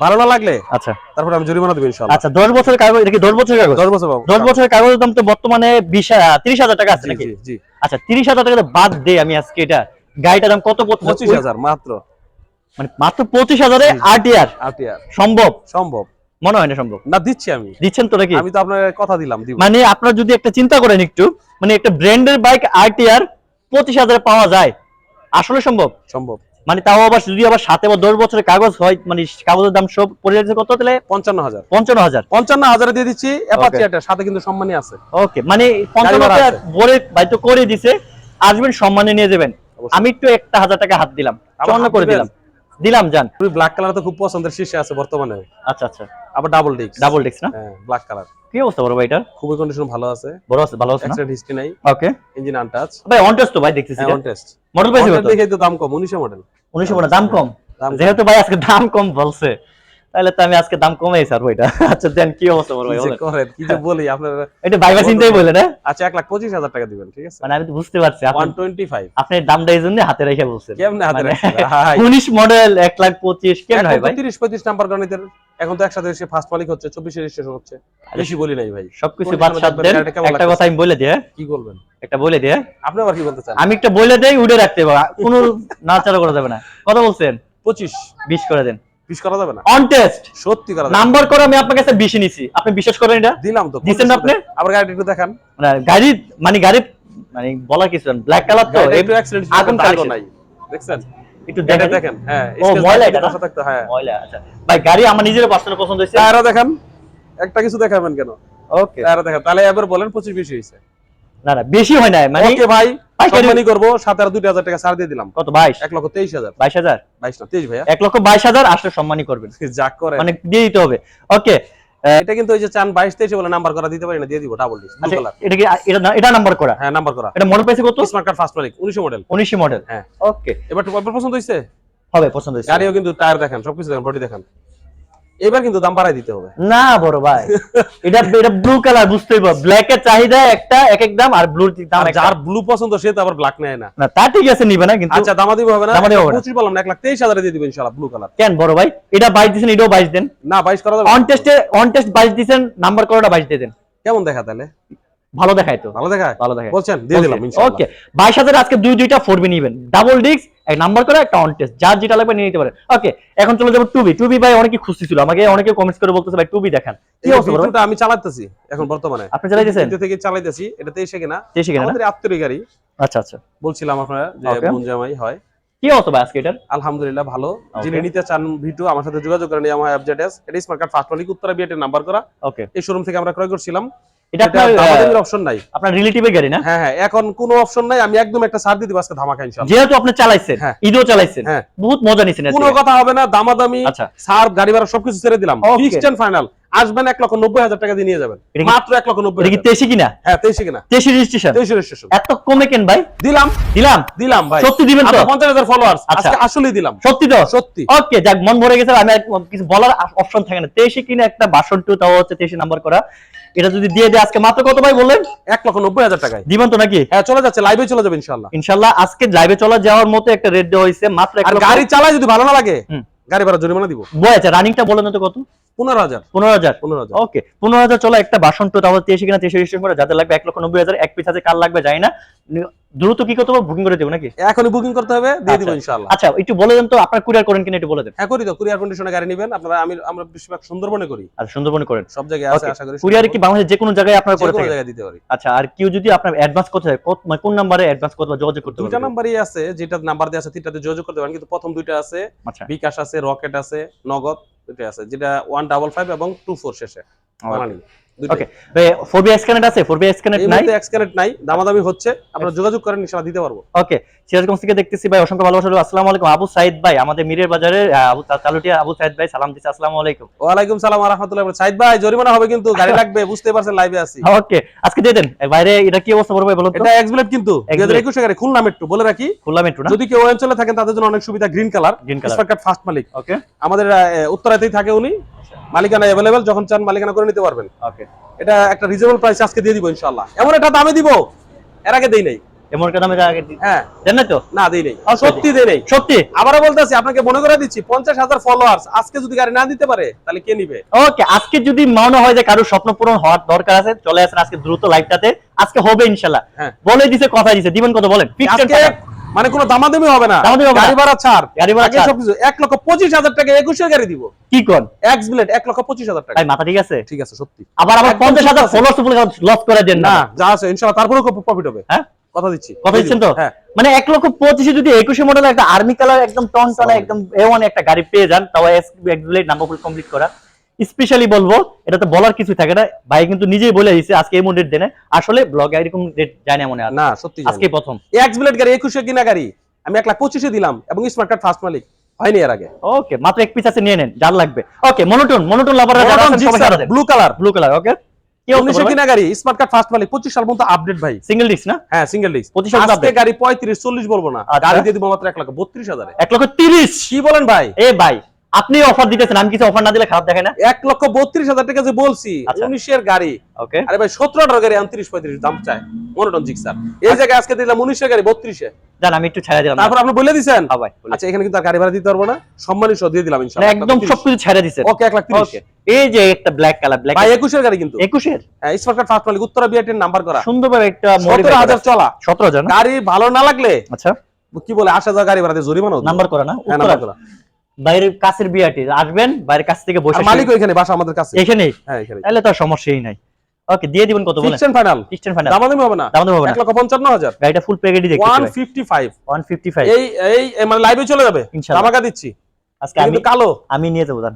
S1: ভালো না লাগলে?
S2: আচ্ছা।
S1: তারপরে আমি জরিমানা দেবো ইনশাআল্লাহ।
S2: আচ্ছা দশ বছরের কাগজ এটা কি দশ বছরের কাগজ?
S1: দশ বছর পাবো
S2: দশ বছরের কাগজের দাম তো বর্তমানে বিশ তিরিশ হাজার টাকা আছে নাকি?
S1: জি
S2: আচ্ছা তিরিশ হাজার টাকা বাদ দে আমি আজকে এটা। গাড়িটার দাম কত পড়ছে
S1: পঁচিশ হাজার মাত্র।
S2: মানে মাত্র পঁচিশ হাজারে
S1: জি, জি।
S2: আরটিআর?
S1: আরটিআর।
S2: সম্ভব?
S1: সম্ভব।
S2: মনে হয় না সম্ভব।
S1: না দিচ্ছি আমি।
S2: দিচ্ছেন তো নাকি?
S1: আমি তো আপনার কথা দিলাম দিব।
S2: মানে আপনার যদি একটা চিন্তা করেন একটু মানে একটা ব্র্যান্ডের বাইক আরটিআর পঁচিশ হাজারে পাওয়া যায়। আসলে সম্ভব?
S1: সম্ভব।
S2: মানে তাও আবার যদি আবার সাথে বা দশ বছরের কাগজ হয় মানে কাগজের দাম সব পড়ে যাচ্ছে কত তাহলে?
S1: পঞ্চান্ন হাজার।
S2: পঞ্চান্ন হাজার।
S1: পঞ্চান্ন হাজারে দিয়ে দিচ্ছি সাথে কিন্তু সম্মানই আছে।
S2: ওকে মানে পঞ্চান্ন হাজার। বলে বাইতো করে দিছে আসবেন সম্মানে নিয়ে যাবেন। আমি একটু একটা হাজার টাকা হাত দিলাম চন্ন করে
S1: দিবেন?
S2: দিলাম জান। তুমি
S1: ব্ল্যাক কালার তো খুব পছন্দের শীর্ষে আছে বর্তমানে।
S2: আচ্ছা আচ্ছা।
S1: আবার ডাবল ডিস্ক
S2: ডাবল ডিস্ক না?
S1: হ্যাঁ ব্ল্যাক কালার
S2: কি অবস্থা বড় ভাই এটার?
S1: খুবই কন্ডিশন ভালো আছে।
S2: বড় আছে ভালো আছে না?
S1: অ্যাক্সিডেন্ট হিস্ট্রি নাই।
S2: ওকে
S1: ইঞ্জিন আনটাচ
S2: ভাই অন টেস্ট তো ভাই দেখতেছি
S1: অন টেস্ট
S2: মডেল পাইছে কত?
S1: দেখে তো দাম কম 1900 মডেল
S2: উনিশশো বড় দাম কম।
S1: দাম কম।
S2: যেহেতু ভাই আজকে দাম কম বলছে। তাহলে তো আমি আজকে দাম কমেই স্যার ওইটা আচ্ছা দেন কি অবস্থা বড় ভাই
S1: করেন কি যে বলি আপনার
S2: এটা ভাইবা চিন্তাই বলে না
S1: আচ্ছা এক লাখ পঁচিশ হাজার টাকা দিবেন ঠিক আছে?
S2: মানে আমি তো বুঝতে পারছি
S1: ওয়ান
S2: আপনি দামটা এই জন্য হাতে রেখে বলছেন।
S1: কেমনে হাতে
S2: মানে
S1: ভাই?
S2: উনিশ মডেল এক লাখ পঁচিশ কেমন হয় ভাই?
S1: তিরিশ পঁয়ত্রিশ নাম্বার গণিতের এখন তো একসাথে এসে ফার্স্ট মালিক হচ্ছে চব্বিশে রেজিস্ট্রেশন হচ্ছে। বেশি বলি নাই ভাই।
S2: সবকিছু বাদ সাত দেন একটা কথা আমি বলে দিই হ্যাঁ?
S1: কি বলবেন?
S2: একটা বলে দিই হ্যাঁ?
S1: আপনি আবার কি বলতে চান?
S2: আমি একটা বলে দেই উড়ে রাখতে হবে কোনো নাচাড়া করা যাবে না। কথা বলছেন?
S1: পঁচিশ।
S2: বিশ করে দেন।
S1: বিশ করা যাবে না।
S2: অন টেস্ট
S1: সত্যি করা
S2: নাম্বার করে আমি আপনার কাছে বিশে নিছি। আপনি বিশ্বাস করেন এটা?
S1: দিলাম তো
S2: আপনি?
S1: গাড়িটা একটু দেখান।
S2: মানে গাড়ি মানে গাড়ি মানে বলার কিছু ব্ল্যাক কালার তো
S1: একটু অ্যাক্সিডেন্ট
S2: আগুন collection।
S1: নাই। দেখছেন?
S2: একটু দেখেন।
S1: দেখেন হ্যাঁ
S2: ও, ময়লা এটা না?
S1: থাকতো, হ্যাঁ
S2: ময়লা আচ্ছা। ভাই গাড়ি আমার নিজের পার্সোনাল পছন্দ হয়েছে।
S1: টায়ারও দেখান। একটা কিছু দেখাবেন কেন?
S2: ওকে
S1: টায়ারও দেখান। তাহলে এবার বলেন পঁচিশ বেশি হয়েছে।
S2: না না বেশি হয় না মানে
S1: ওকে ভাই
S2: পাইকারি-
S1: সম্মানী করব সাত আর দুই হাজার টাকা ছাড় দিয়ে দিলাম।
S2: কত বাইশ?
S1: এক লক্ষ তেইশ হাজার।
S2: বাইশ হাজার?
S1: বাইশ না তেইশ ভাইয়া।
S2: এক লক্ষ বাইশ হাজার আসলে সম্মানই করবেন।
S1: যা করে
S2: মানে দিয়ে দিতে হবে। ওকে
S1: এটা কিন্তু ওই যে চান বাইশ তেইশে বলে নাম্বার করা দিতে পারি না দিয়ে দিব ডাবল ডিস ব্লু
S2: আচ্ছা
S1: কালার
S2: এটা কি এটা এটা নাম্বার করা?
S1: হ্যাঁ নাম্বার করা।
S2: এটা মডেল পাইছে কত?
S1: স্মার্ট কার্ড ফার্স্ট মালিক উনিশশো মডেল
S2: উনিশি মডেল
S1: হ্যাঁ।
S2: ওকে
S1: এবার এবার পছন্দ হয়েছে
S2: হবে পছন্দ হয়েছে
S1: গাড়িও কিন্তু টায়ার দেখেন সবকিছু দেখেন বডি দেখেন। এবার কিন্তু দাম বাড়াই দিতে হবে।
S2: না বড় ভাই এটা এটা ব্লু কালার বুঝতেই পারো। ব্ল্যাক এর চাহিদা একটা এক এক দাম আর ব্লুর দাম
S1: যার ব্লু পছন্দ সে তো আবার ব্ল্যাক নেয় না।
S2: না তা ঠিক আছে নিবে না কিন্তু।
S1: আচ্ছা দামা দিব হবে না?
S2: হবে না।
S1: পঁচিশ বললাম না এক লাখ তেইশ হাজারে দিয়ে দিবেন ইনশাল্লাহ ব্লু কালার
S2: কেন বড় ভাই? এটা বাইশ দিছেন এটাও বাইশ দেন।
S1: না বাইশ করা যাবে
S2: অন টেস্টে অন টেস্ট বাইশ দিছেন নাম্বার করাটা বাইশ দিয়ে দেন।
S1: কেমন দেখা তাহলে?
S2: ভালো দেখায় তো।
S1: ভালো দেখায়?
S2: ভালো দেখায়।
S1: বলছেন দিয়ে দিলাম ইনশাল্লাহ
S2: ওকে বাইশ হাজার আজকে দুই দুইটা ফোর বি নিবেন। ডাবল ডিস্ক এক নাম্বার করে একটা অন টেস্ট যার যেটা লাগবে নিয়ে নিতে পারেন ওকে এখন চলে যাব টুবি। টুবি ভাই অনেকে খুশি ছিল আমাকে অনেকে কমেন্টস করে বলতেছে ভাই টুবি দেখান। কি অবস্থা
S1: আমি চালাতেছি এখন বর্তমানে।
S2: আপনি চালাইতেছেন?
S1: তিনটে থেকে চালাইতেছি এটাতে এসে কিনা?
S2: দেশে কিনা
S1: আমাদের আত্মীয় গাড়ি।
S2: আচ্ছা আচ্ছা।
S1: বলছিলাম আপনারা যে
S2: Okay.
S1: বোন জামাই হয়।
S2: কি অবস্থা ভাই আজকে এটার?
S1: আলহামদুলিল্লাহ ভালো. যিনি নিতে চান ভিডিও আমার সাথে যোগাযোগ করেন আমার অ্যাপজেডএস এটা স্মার্ট কার্ড ফার্স্ট মালিক উত্তরা বিয়েটের নাম্বার করা।
S2: ওকে
S1: এই শোরুম থেকে আমরা ক্রয় করছিলাম।
S2: এটা আপনার
S1: অপশন নাই।
S2: আপনার রিলেটিভে গাড়ি না?
S1: হ্যাঁ হ্যাঁ এখন কোনো অপশন নাই। আমি একদম একটা ছাড় দিতে দিব আজকে ধামাকা ইনশাআল্লাহ।
S2: যেহেতু আপনি চালাইছেন
S1: হ্যাঁ।
S2: ঈদও চালাইছেন
S1: হ্যাঁ।
S2: বহুত মজা নিছেন
S1: কোনো কথা হবে না দামাদামি
S2: আচ্ছা।
S1: সার গাড়ি ভাড়া সবকিছু ছেড়ে দিলাম। ফিক্সড এন্ড ফাইনাল আসবেন এক লক্ষ নব্বই হাজার টাকা দিয়ে নিয়ে যাবেন। মাত্র এক লক্ষ নব্বই
S2: কি তেইশে কিনা?
S1: হ্যাঁ তেইশে কিনা।
S2: তেইশে রেজিস্ট্রেশন
S1: তেইশে রেজিস্ট্রেশন
S2: এত কমে কেন ভাই?
S1: দিলাম।
S2: দিলাম?
S1: দিলাম ভাই।
S2: সত্যি দিবেন তো?
S1: পঞ্চাশ হাজার ফলোয়ার্স
S2: আচ্ছা।
S1: আজকে আসলেই দিলাম।
S2: সত্যি তো?
S1: সত্যি।
S2: ওকে যাক মন ভরে গেছে। আমি কিছু বলার অপশন থাকে না। তেইশে কিনে একটা বাসন টু তাও হচ্ছে তেইশে নাম্বার করা। এটা যদি দিয়ে দেয় আজকে মাত্র কত ভাই বললেন?
S1: এক লক্ষ নব্বই হাজার টাকায়।
S2: দিবেন তো নাকি?
S1: হ্যাঁ চলে যাচ্ছে। লাইভে চলে যাবে ইনশাল্লাহ
S2: ইনশাল্লাহ আজকে লাইভে চলে যাওয়ার মতো একটা রেট দেওয়া হয়েছে। মাত্র
S1: গাড়ি চালায় যদি ভালো না লাগে। গাড়ি ভাড়া জরিমানা দিব।
S2: বয় আছে রানিংটা বলেন তো কত?
S1: পনেরো হাজার।
S2: পনেরো হাজার।
S1: পনেরো হাজার।
S2: ওকে পনেরো হাজার চলো একটা বাসন তো তাহলে তেইশে কিনা তেইশে রেজিস্ট্রেশন করে যাদের লাগবে এক লক্ষ নব্বই হাজার এক পিস আছে কাল লাগবে যাই নি- দ্রুত কি করতে হবে? বুকিং করে দেবো নাকি?
S1: এখনই বুকিং করতে হবে দিয়ে দিব
S2: আচ্ছা।
S1: ইনশাল্লাহ
S2: আচ্ছা একটু বলে দেন তো আপনার কুরিয়ার করেন কিনা একটু বলে দেন।
S1: হ্যাঁ করি তো কুরিয়ার কন্ডিশনে গাড়ি নেবেন আপনারা আমি আমরা বেশিরভাগ সুন্দরবনে করি।
S2: আর সুন্দরবনে করেন।
S1: সব জায়গায় আছে. আশা করি
S2: কুরিয়ারে কি বাংলাদেশের যে কোনো জায়গায় আপনার করে থাকেন?
S1: জায়গায় দিতে পারি।
S2: আচ্ছা আর কেউ যদি আপনার অ্যাডভান্স করতে হয় কত- মানে কোন নাম্বারে অ্যাডভান্স করতে যোগাযোগ করতে হবে
S1: নাম্বারই আছে যেটা নাম্বার দেওয়া আছে তিনটাতে যোগাযোগ করতে পারেন কিন্তু প্রথম দুইটা আছে
S2: আচ্ছা।
S1: বিকাশ আছে রকেট আছে নগদ দুইটা আছে যেটা ওয়ান ডাবল ফাইভ এবং টু ফোর শেষে।
S2: ফোর বি স্ক্যানেট আছে? ফোর বি স্ক্যানেট নাই?
S1: এক্সকারেট নাই দামাদামি হচ্ছে। আপনারা যোগাযোগ করেন ইনশাআল্লাহ দিতে পারব।
S2: ওকে সিরাজগঞ্জ থেকে দেখতেছি ভাই অসংখ্য ভালোবাসা। আসসালামু আলাইকুম আবু সাইদ ভাই আমাদের মিরের বাজারে আবু চালুটিয়া আবু সাইদ ভাই সালাম দিচ্ছে আসসালামু আলাইকুম।
S1: ওয়ালাইকুম সালাম ওয়া রাহমাতুল্লাহি ওয়া সাইদ ভাই জরিমানা হবে কিন্তু গাড়ি লাগবে বুঝতে পারছেন লাইভে আছি।
S2: ওকে আজকে দিয়ে দেন। বাইরে এটা কি অবস্থা বড় ভাই বলুন তো?
S1: এটা এক্সব্লেড কিন্তু
S2: Xblade।
S1: 2021 এর গাড়ি খুলনা মেট্রো বলে রাখি।
S2: খুলনা মেট্রো না?
S1: যদি কেউ অঞ্চলে থাকেন তাদের জন্য অনেক সুবিধা green colour
S2: green colour
S1: card first মালিক।
S2: ওকে
S1: আমাদের উত্তরাতেই থাকে উনি। মালিকানা অ্যাভেলেবেল যখন চান মালিকানা করে নিতে পারবেন।
S2: ওকে
S1: এটা একটা রিজনেবল প্রাইস আজকে দিয়ে দিব ইনশাআল্লাহ। এমন একটা দামে দিব এর আগে দেই নাই।
S2: এমন দামে আগে
S1: হ্যাঁ।
S2: দেন না তো?
S1: না দেই নাই। সত্যি দেই নাই।
S2: সত্যি?
S1: আবারও বলতেছি আপনাকে মনে করে দিচ্ছি পঞ্চাশ হাজার ফলোয়ার্স আজকে যদি গাড়ি না দিতে পারে তাহলে কে নিবে?
S2: ওকে আজকে যদি মনে হয় যে কারোর স্বপ্ন পূরণ হওয়ার দরকার আছে চলে আসেন আজকে দ্রুত লাইভটাতে আজকে হবে ইনশাল্লাহ। বলে দিছে কথা দিছে। দিবেন কত বলেন? Fixed and
S1: আজকে
S2: final।
S1: মানে কোনো দামাদামি হবে না। গাড়ি ভাড়া ছাড়।
S2: গাড়ি ভাড়া ছাড়।
S1: সবকিছু এক লক্ষ পঁচিশ হাজার টাকা একুশের গাড়ি দিব।
S2: কি কোন?
S1: এক্স ব্লেড এক লক্ষ পঁচিশ হাজার টাকা।
S2: মাথা ঠিক আছে?
S1: ঠিক আছে সত্যি।
S2: আবার আবার পঞ্চাশ হাজার ফলোয়ার্স লস করে দেন
S1: না। যা আছে ইনশাআল্লাহ তারপরেও খুব প্রফিট হবে।
S2: হ্যাঁ?
S1: কথা দিচ্ছি।
S2: কথা দিচ্ছেন তো?
S1: হ্যাঁ।
S2: মানে এক লক্ষ পঁচিশে যদি একুশে মডেল একটা আর্মি কালার একদম টন টনে একদম এ ওয়ান একটা গাড়ি পেয়ে যান তাও এক্সপ্লেট নাম্বার কমপ্লিট করা। স্পেশালি বলব এটা তো বলার কিছু থাকে না। ভাই কিন্তু নিজেই বলে দিয়েছে আজকে এমন রেট দেনে। আসলে ব্লগে এরকম রেট যায় না মনে হয়।
S1: না সত্যি
S2: আজকে প্রথম।
S1: এক্স ব্লেড গাড়ি একুশে কিনা গাড়ি আমি এক লাখ পঁচিশে দিলাম এবং স্মার্ট কার্ড ফার্স্ট মালিক। হয়নি এর আগে।
S2: ওকে মাত্র এক পিস আছে নিয়ে নেন যার লাগবে। Okay monotone monotone lover
S1: blue colour
S2: blue colour okay
S1: কিনা গাড়ি স্মার্ট কার্ড ফার্স্ট মালিক পঁচিশ সাল পর্যন্ত আপডেট ভাই।
S2: সিঙ্গেল ডিস্ক না?
S1: হ্যাঁ সিঙ্গেল ডিস্ক
S2: 25 সাল
S1: আজকে গাড়ি পঁয়ত্রিশ চল্লিশ বলব না।
S2: আচ্ছা।
S1: গাড়ি দিয়ে দিব মাত্র এক লাখ বত্রিশ হাজারে।
S2: এক লক্ষ তিরিশ।
S1: কি বলেন ভাই?
S2: এ ভাই আপনি অফার দিতেছেন আমি কিছু অফার না দিলে খারাপ দেখে না?
S1: এক লক্ষ বত্রিশ হাজার টাকা যে বলছি
S2: আচ্ছা।
S1: উনিশের গাড়ি।
S2: ওকে
S1: আরে ভাই সতেরো আঠারো গাড়ি উনত্রিশ পঁয়ত্রিশ দাম চায় মনোটন জিক্সার এই জায়গায় আজকে দিলাম উনিশের গাড়ি বত্রিশে।
S2: জান আমি একটু ছেড়ে দিলাম।
S1: তারপর আপনি বলে দিচ্ছেন
S2: হ্যাঁ
S1: আচ্ছা এখানে কিন্তু আর গাড়ি ভাড়া দিতে পারব না। সহ দিয়ে দিলাম
S2: মানে
S1: ইনশাআল্লাহ
S2: একদম সবকিছু ছেড়ে দিছেন।
S1: ওকে এক লাখ তিরিশ।
S2: ওকে এই যে একটা ব্ল্যাক কালার ব্ল্যাক
S1: ভাই একুশের গাড়ি কিন্তু।
S2: একুশের?
S1: হ্যাঁ স্মার্ট কার্ড ফার্স্ট মালিক উত্তরা বিআরটির নাম্বার করা।
S2: সুন্দরভাবে একটা
S1: সতেরো হাজার চলা।
S2: সতেরো হাজার না?
S1: গাড়ি ভালো না লাগলে
S2: আচ্ছা।
S1: কি বলে আট হাজার গাড়ি ভাড়া দিয়ে জরিমানা
S2: নাম্বার করা না?
S1: হ্যাঁ,
S2: উত্তরা। বাইরের কাছের বিয়াটি আসবেন বাইরের কাছ থেকে বসে
S1: মালিক ওইখানে বাসা আমাদের কাছে।
S2: এখানেই?
S1: হ্যাঁ এখানে
S2: তাহলে তো সমস্যাই নাই। ওকে দিয়ে দিবেন কত বলেন
S1: ফিক্সড ফাইনাল
S2: ফাইনাল
S1: দামাদামি হবে না।
S2: দাম
S1: এক লক্ষ পঞ্চান্ন
S2: গাড়িটা ফুল প্যাকেটই দেখতে
S1: ওয়ান
S2: পাই
S1: ফিফটি ফাইভ
S2: 155
S1: এই এই মানে লাইভে চলে যাবে।
S2: ইনশাআল্লাহ।
S1: ধামাকা দিচ্ছি।
S2: আজকে আমি
S1: কালো।
S2: আমি নিয়ে যাব জান।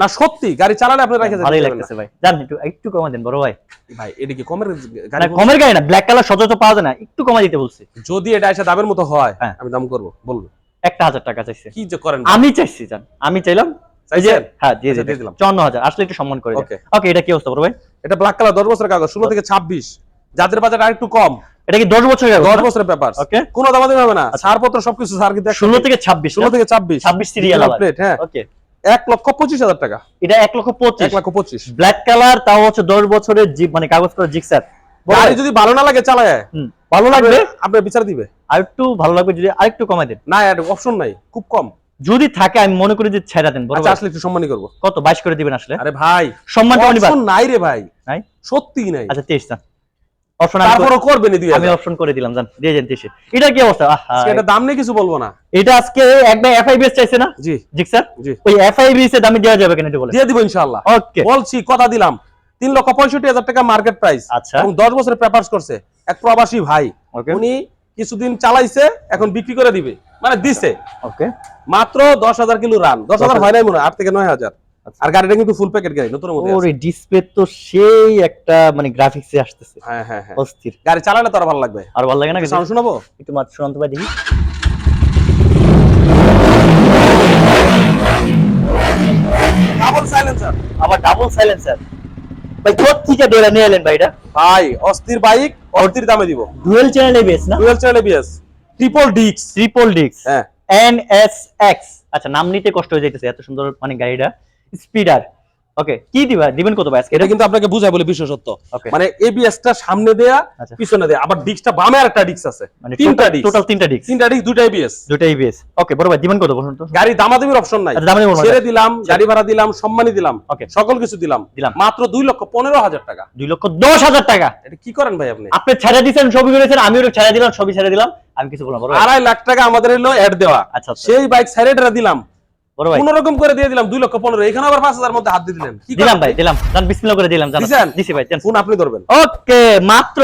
S1: না সত্যি গাড়ি চালালে আপনি রেখে
S2: ভালোই লাগতেছে ভাই। জান একটু একটু কমা দেন বড় ভাই।
S1: ভাই এটা কি কমের গাড়ি
S2: কমের গাড়ি না ব্ল্যাক কালার সচরাচর পাওয়া যায় না। একটু কমা দিতে বলছি।
S1: যদি এটা এসে দামের মতো হয়
S2: হ্যাঁ।
S1: আমি দাম করব বলব।
S2: একটা হাজার টাকা চাইছে।
S1: কি যে করেন
S2: আমি চাইছি জান। আমি চাইলাম? হ্যাঁ দিয়ে
S1: আচ্ছা,
S2: দিয়ে
S1: দিয়ে দিলাম।
S2: চুয়ান্ন হাজার। আসলে একটু সম্মান করে
S1: ওকে
S2: এটা কি অবস্থা ভাই?
S1: এটা ব্ল্যাক কালার দশ বছরের কাগজ ষোলো থেকে ছাব্বিশ। যাদের বাজার কম।
S2: এটা কি দশ বছর
S1: দশ বছরের পেপার
S2: ওকে
S1: কোনো দামাদামি হবে না। ছাড়পত্র সবকিছু কিন্তু
S2: ষোলো থেকে ছাব্বিশ
S1: ষোলো থেকে ছাব্বিশ।
S2: 26 serial আবার।
S1: প্লেট হ্যাঁ।
S2: ওকে
S1: এক লক্ষ পঁচিশ হাজার টাকা।
S2: এটা এক লক্ষ পঁচিশ।
S1: এক লক্ষ পঁচিশ।
S2: ব্ল্যাক কালার তাও হচ্ছে দশ বছরের মানে কাগজ করা জিক্সার
S1: গাড়ি যদি ভালো না লাগে চালায়
S2: ভালো লাগবে
S1: আপনার বিচার দিবে।
S2: আর একটু ভালো লাগবে যদি আরেকটু কমাই দেন।
S1: না অপশন নাই খুব কম।
S2: যদি থাকে আমি মনে করি যে ছেড়া দেন বড়
S1: আচ্ছা আসলে একটু সম্মানই করব।
S2: কত? বাইশ করে দিবেন আসলে?
S1: আরে ভাই
S2: সম্মান
S1: অপশন নাই রে ভাই।
S2: নাই?
S1: সত্যি নাই।
S2: আচ্ছা তেইশ না অপশন আমি
S1: তারপরও করবে নি দুই
S2: আমি অপশন করে দিলাম জান দিয়ে যান তেইশে। এটা কি অবস্থা? আহা,
S1: এটা দাম নিয়ে কিছু বলব না।
S2: এটা আজকে একবার এফআইবিএস চাইছে না?
S1: জি। জি।
S2: ওই এফআইবিএস এর দামে দেওয়া যাবে কেন এটা বলে
S1: দিয়ে দিব ইনশাআল্লাহ।
S2: ওকে
S1: বলছি কথা দিলাম। তিন লক্ষ পঁয়ষট্টি হাজার টাকা মার্কেট প্রাইস
S2: আচ্ছা।
S1: এবং দশ বছরের পেপার্স করছে। এক প্রবাসী ভাই উনি কিছুদিন চালাইছে এখন বিক্রি করে দিবে। মানে দিছে।
S2: ওকে
S1: মাত্র দশ হাজার কিলো রান দশ হাজার হয় নাই মনে হয় আট থেকে নয় হাজার।
S2: আচ্ছা।
S1: আর গাড়িটা কিন্তু ফুল প্যাকেট গাড়ি নতুন
S2: ওরে ডিসপ্লে তো সেই একটা মানে গ্রাফিক্সে আসতেছে।
S1: হ্যাঁ হ্যাঁ হ্যাঁ।
S2: অস্থির।
S1: গাড়ি চালালে তো আর ভালো লাগবে।
S2: আর ভালো লাগে না কিছু?
S1: সাউন্ড শোনাবো?
S2: একটু মাত্র শুনান্ত পাই দেখি।
S1: ডাবল সাইলেন্সার
S2: আবার ডাবল সাইলেন্সার ভাই কোথ থেকে ডোরা নিয়ে এলেন ভাই এটা।
S1: ভাই অস্থির বাইক অস্থির দামে দিব।
S2: ডুয়েল চ্যানেল এবিএস না?
S1: ডুয়েল চ্যানেল এবিএস ট্রিপল ডিক্স
S2: ট্রিপল ডিক্স
S1: হ্যাঁ।
S2: এনএসএক্স আচ্ছা নাম নিতে কষ্ট হয়ে যাইতেছে এত সুন্দর মানে গাড়িটা। স্পিডার ওকে কি দিবা? দিবেন কত ভাই
S1: এটা কিন্তু আপনাকে বুঝাই বলে
S2: ওকে
S1: মানে এবিএস টা সামনে দেয়া
S2: আচ্ছা।
S1: পিছনে দেয়া। আবার বামে আরেকটা ডিক্স আছে।
S2: মানে
S1: তিনটা
S2: টোটাল তিনটা ডিক্স
S1: তিনটা ডিক্স দুটা এবিএস
S2: দুটো এবিএস ওকে বড় ভাই দিবেন কত বলুন তো?
S1: গাড়ি দামাদামির অপশন নাই।
S2: আচ্ছা
S1: ছেড়ে দিলাম গাড়ি ভাড়া দিলাম সম্মানী দিলাম।
S2: ওকে
S1: সকল কিছু দিলাম।
S2: দিলাম।
S1: মাত্র দুই লক্ষ পনেরো হাজার টাকা।
S2: দুই লক্ষ দশ হাজার টাকা।
S1: এটা কি করেন ভাই আপনি?
S2: আপনি ছেড়ে দিয়েছেন ছবি করেছেন আমিও ছেড়ে দিলাম ছবি ছেড়ে দিলাম। আমি কিছু বললাম
S1: আড়াই লাখ টাকা আমাদের এলো অ্যাড দেওয়া।
S2: আচ্ছা আচ্ছা।
S1: সেই বাইক সাইডেটা দিলাম। কোন রকম করে দিয়ে দিলাম দুই লক্ষ পনেরো। এখানে আবার পাঁচ হাজার মধ্যে হাত দিয়ে দিলেন।
S2: দিলাম ভাই দিলাম। জান বিসমিল্লাহ করে দিলাম জান দিছি ভাই
S1: ফোন আপনি ধরবেন।
S2: ওকে মাত্র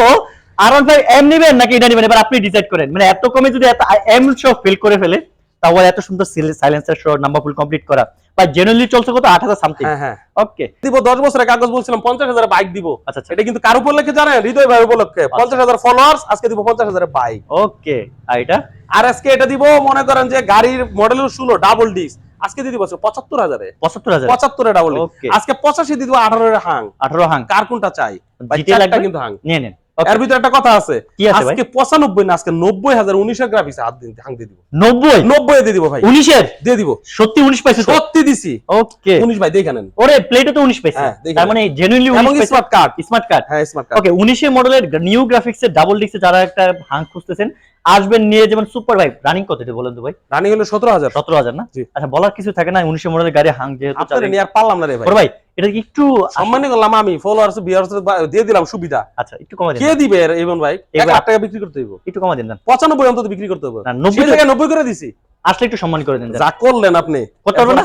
S2: আর ভাই এম নিবেন নাকি এটা নিবেন? এবার আপনি ডিসাইড করেন। মানে এত কমে যদি এত এম সহ ফিল করে ফেলে তাও এত সুন্দর সাইলেন্সার সহ নাম্বার ফুল কমপ্লিট করা। বা জেনারেলি চলছে কত? আট হাজার সামথিং
S1: হ্যাঁ হ্যাঁ।
S2: ওকে।
S1: দিব দশ বছরের কাগজ বলছিলাম পঞ্চাশ হাজার বাইক দিব।
S2: আচ্ছা আচ্ছা।
S1: এটা কিন্তু কার উপলক্ষে জানেন? হৃদয় ভাই উপলক্ষে। পঞ্চাশ হাজার ফলোয়ার্স আজকে দিব পঞ্চাশ হাজার বাইক
S2: ওকে আর এটা?
S1: আর আজকে এটা দিব মনে করেন যে গাড়ির মডেলের ষোলো ডাবল ডিস্ক আজকে দিয়ে দিব পঁচাত্তর হাজারে।
S2: পঁচাত্তর হাজার?
S1: পঁচাত্তরে ডাবল. আজকে পঁচাশি দিয়ে দিব আঠারো হাং।
S2: আঠারো হাং।
S1: কার কোনটা চাই? কিন্তু হাং।
S2: নিয়ে নেন।
S1: এর ভিতরে একটা কথা আছে। আজকে পঁচানব্বই না আজকে নব্বই হাজার উনিশের গ্রাফিক্স হাত দিন হাং দিয়ে দিব।
S2: নব্বই?
S1: নব্বই দিয়ে দিব ভাই।
S2: উনিশের?
S1: দিয়ে দিব।
S2: সত্যি উনিশ পাইছে
S1: সত্যি দিছি।
S2: ওকে
S1: উনিশ ভাই দেখে নেন।
S2: ওরে প্লেটে তো উনিশ পাইছে।
S1: হ্যাঁ,
S2: তার মানে জেনুইনলি
S1: এবং স্মার্ট কার্ড
S2: স্মার্ট কার্ড
S1: হ্যাঁ স্মার্ট কার্ড
S2: ওকে উনিশের মডেলের নিউ গ্রাফিক্স এর ডাবল ডিক্সে যারা একটা হাং খুঁজতেছেন আসবেন নিয়ে যেমন সুপার বাইক রানিং কত এটা বলেন তো ভাই?
S1: রানিং হলো সতেরো হাজার।
S2: সতেরো হাজার না? আচ্ছা বলার কিছু থাকে না উনিশের মডেলের গাড়ি হাং যেহেতু
S1: আপনার। নিয়ে আর পারলাম না রে ভাই।
S2: ভাই এটা কি একটু
S1: সম্মানী করলাম আমি ফলোয়ার্স বিয়ার্স দিয়ে দিলাম সুবিধা।
S2: আচ্ছা একটু কমা দিন।
S1: কে দিবে এর ইমন ভাই? এক
S2: এবার-
S1: লাখ টাকা বিক্রি করতে হইব।
S2: একটু কমা দিন না
S1: পঁচানব্বই অন্তত বিক্রি করতে হবে
S2: না, নব্বই
S1: সেই জায়গায় নব্বই করে দিছি।
S2: আসলে একটু সম্মান করে দিন
S1: যা করলেন আপনি।
S2: করতে পারবে না?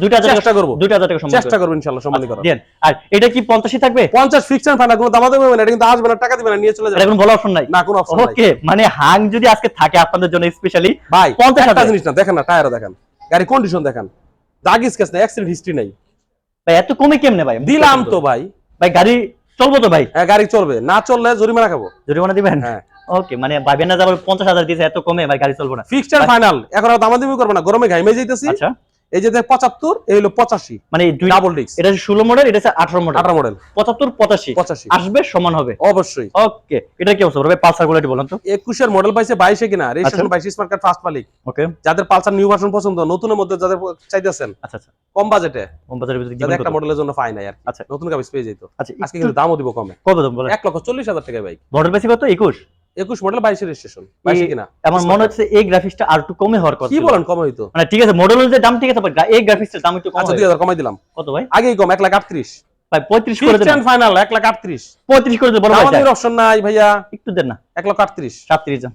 S2: দুইটা হাজার
S1: চেষ্টা করব।
S2: দুইটা হাজার সম্মান
S1: চেষ্টা করব ইনশাল্লাহ সম্মানী করা
S2: দেন আর এটা কি পঞ্চাশই থাকবে?
S1: পঞ্চাশ ফিক্সড ফাইনাল কোনো দামা দেবে না এটা কিন্তু আসবে না টাকা দিবে নিয়ে চলে যাবে।
S2: কোনো বলা অপশন নাই।
S1: না কোনো অপশন নাই।
S2: ওকে মানে হাং যদি আজকে থাকে আপনাদের জন্য স্পেশালি
S1: ভাই
S2: পঞ্চাশ
S1: একটা জিনিস না দেখেন না টায়ারও দেখেন। গাড়ি কন্ডিশন দেখেন। দাগ স্কেচ না অ্যাক্সিডেন্ট হিস্ট্রি নাই।
S2: ভাই এত কমে কেমনে ভাই?
S1: দিলাম তো ভাই।
S2: ভাই গাড়ি চলবো তো ভাই?
S1: হ্যাঁ গাড়ি চলবে। না চললে জরিমানা খাব।
S2: জরিমানা দিবেন?
S1: হ্যাঁ।
S2: ওকে মানে ভাবেন না যাবে পঞ্চাশ হাজার দিয়েছে এত কমে ভাই গাড়ি চলবো না।
S1: ফিক্সড ফাইনাল এখন দামাদামি করবে না গরমে ঘাইমে যাইতেছি।
S2: আচ্ছা।
S1: এই যে পঁচাত্তর এই হলো পঁচাশি।
S2: মানে
S1: ডাবল ডিস্ক
S2: এটা ষোলো মডেল এটা হচ্ছে আঠারো মডেল
S1: আঠারো মডেল
S2: পঁচাত্তর পঁচাশি।
S1: পঁচাশি।
S2: আসবে সমান হবে।
S1: অবশ্যই।
S2: ওকে এটা কি অবস্থা? পালসার একটু বলেন তো।
S1: একুশের মডেল পাইছে বাইশে কিনা? রেজিস্ট্রেশন। বাইশ স্মার্ট কার্ড ফার্স্ট মালিক।
S2: ওকে।
S1: যাদের পালসার নিউ ভার্সন পছন্দ নতুনের মধ্যে যাদের চাইতেছেন।
S2: আচ্ছা আচ্ছা।
S1: কম বাজেটে
S2: কম বাজারের ভিতরে
S1: যাদের একটা মডেলের জন্য পাই নাই আর
S2: আচ্ছা।
S1: নতুন কাবিজ পেয়ে যেত
S2: আচ্ছা
S1: আজকে কিন্তু দামও দিব কমে।
S2: কত দাম বলেন?
S1: এক লক্ষ চল্লিশ হাজার টাকা বাইক
S2: মডেল বেশি কত? একুশ?
S1: একুশ মডেল বাইশে রেজিস্ট্রেশন বাইশে কিনা?
S2: আমার মনে হচ্ছে এই গ্রাফিক্সটা আর একটু কমে হওয়ার কথা
S1: কি বলেন কমে হইতো
S2: মানে ঠিক আছে মডেল অনুযায়ী দাম ঠিক আছে but এই গ্রাফিক্সের দাম একটু কম
S1: আচ্ছা
S2: হবে।
S1: দুই হাজার কমাই দিলাম।
S2: কত ভাই?
S1: আগেই কম এক লাখ আটত্রিশ।
S2: ভাই পঁয়ত্রিশ করে দেন।
S1: ফাইনাল এক লাখ আটত্রিশ।
S2: পঁয়ত্রিশ করে দেন বড় ভাই
S1: আমাদের অপশন নাই ভাইয়া।
S2: একটু দেন না।
S1: এক লক্ষ আটত্রিশ।
S2: সাতত্রিশ যান।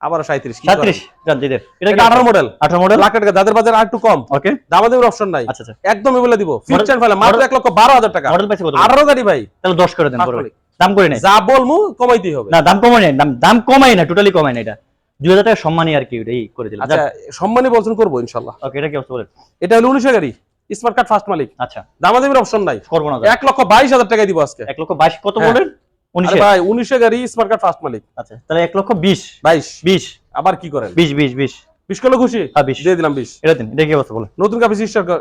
S1: আবার সাঁত্রিশ
S2: সাতত্রিশ যান দিয়ে দেন। এটা
S1: এটা আঠারো মডেল
S2: আঠারো মডেল
S1: লাখ টাকা যাদের বাজার আর একটু কম।
S2: ওকে
S1: দামাদের অপশন নাই।
S2: আচ্ছা আচ্ছা।
S1: একদমই বলে দিব। ফিক্সড ফাইনাল মাত্র
S2: model-
S1: এক লক্ষ বারো হাজার টাকা।
S2: মডেল পাইছে কত?
S1: আঠারো গাড়ি ভাই।
S2: তাহলে দশ করে দেন বড় ভাই। দাম করে নেই।
S1: যা বলমু কমাইতেই হবে।
S2: না দাম কমাই নাই দাম দাম কমাই না টোটালি কমাই না এটা। দুই হাজার টাকা সম্মানই আর কি এই করে দিলাম।
S1: আচ্ছা সম্মানী বলছেন করব ইনশাল্লাহ।
S2: ওকে এটা কি অবস্থা বলেন?
S1: এটা হলো গাড়ি স্মার্ট কার্ড ফার্স্ট মালিক।
S2: আচ্ছা।
S1: দামাদেবের অপশন নাই।
S2: করব না
S1: এক লক্ষ বাইশ হাজার টাকা দিব আজকে।
S2: এক লক্ষ বাইশ কত
S1: হ্যাঁ।
S2: বলেন উনিশ।
S1: আরে ভাই উনিশে গাড়ি স্মার্ট কার্ড ফার্স্ট মালিক।
S2: আচ্ছা তাহলে এক লক্ষ বিশ।
S1: বাইশ।
S2: বিশ।
S1: আবার কি করেন?
S2: বিশ বিশ বিশ।
S1: খুশি?
S2: হ্যাঁ, বিশ।
S1: দিয়ে দিলাম বিশ।
S2: এটা দিন এটা কি অবস্থা বলেন?
S1: নতুন কাপি